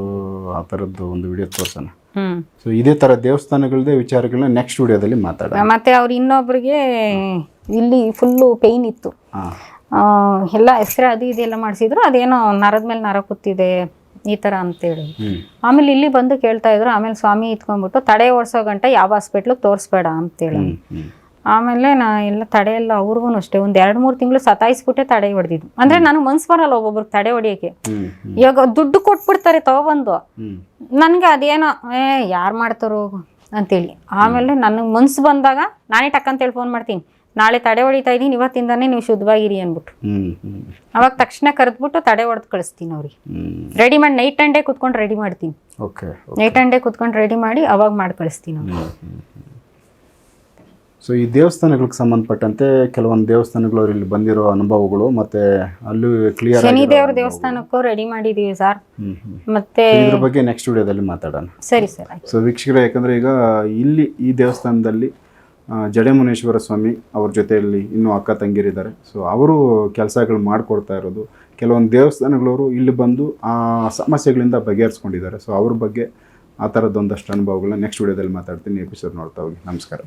ಆ ಥರದ್ದು ಒಂದು ವಿಡಿಯೋ ತೋರ್ಸೋಣ. ಹ್ಮ್. ಸೊ ಇದೇ ಥರ ದೇವಸ್ಥಾನಗಳದೇ ವಿಚಾರಗಳನ್ನ ನೆಕ್ಸ್ಟ್ ವಿಡಿಯೋದಲ್ಲಿ ಮಾತಾಡೋಣ. ಮತ್ತೆ ಅವ್ರು ಇನ್ನೊಬ್ರಿಗೆ ಇಲ್ಲಿ ಫುಲ್ಲು ಪೇಯ್ನ್ ಇತ್ತು. ಎಲ್ಲ ಎಕ್ಸ್ರೇ ಅದು ಇದೆಲ್ಲ ಮಾಡಿಸಿದ್ರು ಅದೇನೋ ನರದ ಮೇಲೆ ನರ ಕೂತಿದೆ ಈ ಥರ ಅಂತೇಳಿ ಆಮೇಲೆ ಇಲ್ಲಿ ಬಂದು ಕೇಳ್ತಾ ಇದ್ರು ಆಮೇಲೆ ಸ್ವಾಮಿ ಇತ್ಕೊಂಡ್ಬಿಟ್ಟು ತಡೆ ಓಡಿಸೋ ಗಂಟ ಯಾವ ಹಾಸ್ಪಿಟ್ಲಿಗೆ ತೋರಿಸ್ಬೇಡ ಅಂತೇಳಿ ಆಮೇಲೆ ನಾ ಎಲ್ಲ ತಡೆ ಎಲ್ಲ ಅವ್ರಿಗೂ ಅಷ್ಟೇ ಒಂದು ಎರಡು ಮೂರು ತಿಂಗಳು ಸತಾಯಿಸ್ಬಿಟ್ಟೆ ತಡೆ ಹೊಡೆದಿದ್ದು. ಅಂದ್ರೆ ನನಗೆ ಮನ್ಸು ಬರಲ್ಲ ಒಬ್ಬೊಬ್ರಿಗೆ ತಡೆ ಹೊಡಿಯೋಕ್ಕೆ. ಇವಾಗ ದುಡ್ಡು ಕೊಟ್ಬಿಡ್ತಾರೆ ತಗೊಬಂದು ನನಗೆ ಅದೇನೋ ಏ ಯಾರು ಮಾಡ್ತಾರೋ? ಅಂತೇಳಿ. ಆಮೇಲೆ ನನಗೆ ಮನ್ಸು ಬಂದಾಗ ನಾನೇ ಟಕ್ಕಂತೇಳಿ ಫೋನ್ ಮಾಡ್ತೀನಿ. ನಾಳೆ ತಡೆ ಹೊಡಿತಾ ಇದೀನಿ ಇವತ್ತಿಂದಾನೆ ನೀವು ಶುದ್ಧವಾಗಿರಿ ಅನ್ಬಿಟ್ಟು ಅವಾಗ ತಕ್ಷಣ ಕರೆದ್ಬಿಟ್ಟು ತಡೆ ಹೊಡೆದು ಕಳಿಸ್ತೀನಿ ಅವ್ರಿಗೆ. ರೆಡಿ ಮಾಡಿ ನೈಟ್ ಅಂಡೇ ಡೇ ಕುತ್ಕೊಂಡು ರೆಡಿ ಮಾಡ್ತೀನಿ. ಓಕೆ ನೈಟ್ ಅಂಡೇ ಡೇ ಕುತ್ಕೊಂಡು ರೆಡಿ ಮಾಡಿ ಅವಾಗ ಮಾಡಿ ಕಳಿಸ್ತೀನಿ ಅವ್ರಿಗೆ. ಸೊ ಈ ದೇವಸ್ಥಾನಗಳಿಗೆ ಸಂಬಂಧಪಟ್ಟಂತೆ ಕೆಲವೊಂದು ದೇವಸ್ಥಾನಗಳು ಅವ್ರಿಲ್ಲಿ ಬಂದಿರೋ ಅನುಭವಗಳು ಮತ್ತೆ ಅಲ್ಲೂ ಕ್ಲಿಯರ್ ಶನಿದೇವ್ರ ದೇವಸ್ಥಾನಕ್ಕೂ ರೆಡಿ ಮಾಡಿದೀವಿ ಸರ್ ಮತ್ತೆ ಇದ್ರ ಬಗ್ಗೆ ನೆಕ್ಸ್ಟ್ ವಿಡಿಯೋದಲ್ಲಿ ಮಾತಾಡೋಣ. ಸರಿ ಸರ್ ಸೊ ವೀಕ್ಷಕರೇ ಯಾಕಂದ್ರೆ ಈಗ ಇಲ್ಲಿ ಈ ದೇವಸ್ಥಾನದಲ್ಲಿ ಜಡೆಮುನೇಶ್ವರ ಸ್ವಾಮಿ ಅವ್ರ ಜೊತೆಯಲ್ಲಿ ಇನ್ನೂ ಅಕ್ಕ ತಂಗಿರಿದ್ದಾರೆ. ಸೊ ಅವರು ಕೆಲಸಗಳು ಮಾಡಿಕೊಡ್ತಾ ಇರೋದು. ಕೆಲವೊಂದು ದೇವಸ್ಥಾನಗಳವರು ಇಲ್ಲಿ ಬಂದು ಆ ಸಮಸ್ಯೆಗಳಿಂದ ಬಗೆಹರಿಸ್ಕೊಂಡಿದ್ದಾರೆ. ಸೊ ಅವ್ರ ಬಗ್ಗೆ ಆ ಥರದ್ದೊಂದಷ್ಟು ಅನುಭವಗಳನ್ನ ನೆಕ್ಸ್ಟ್ ವಿಡಿಯೋದಲ್ಲಿ ಮಾತಾಡ್ತೀನಿ. ಎಪಿಸೋಡ್ ನೋಡ್ತಾ ಹೋಗಿ. ನಮಸ್ಕಾರ.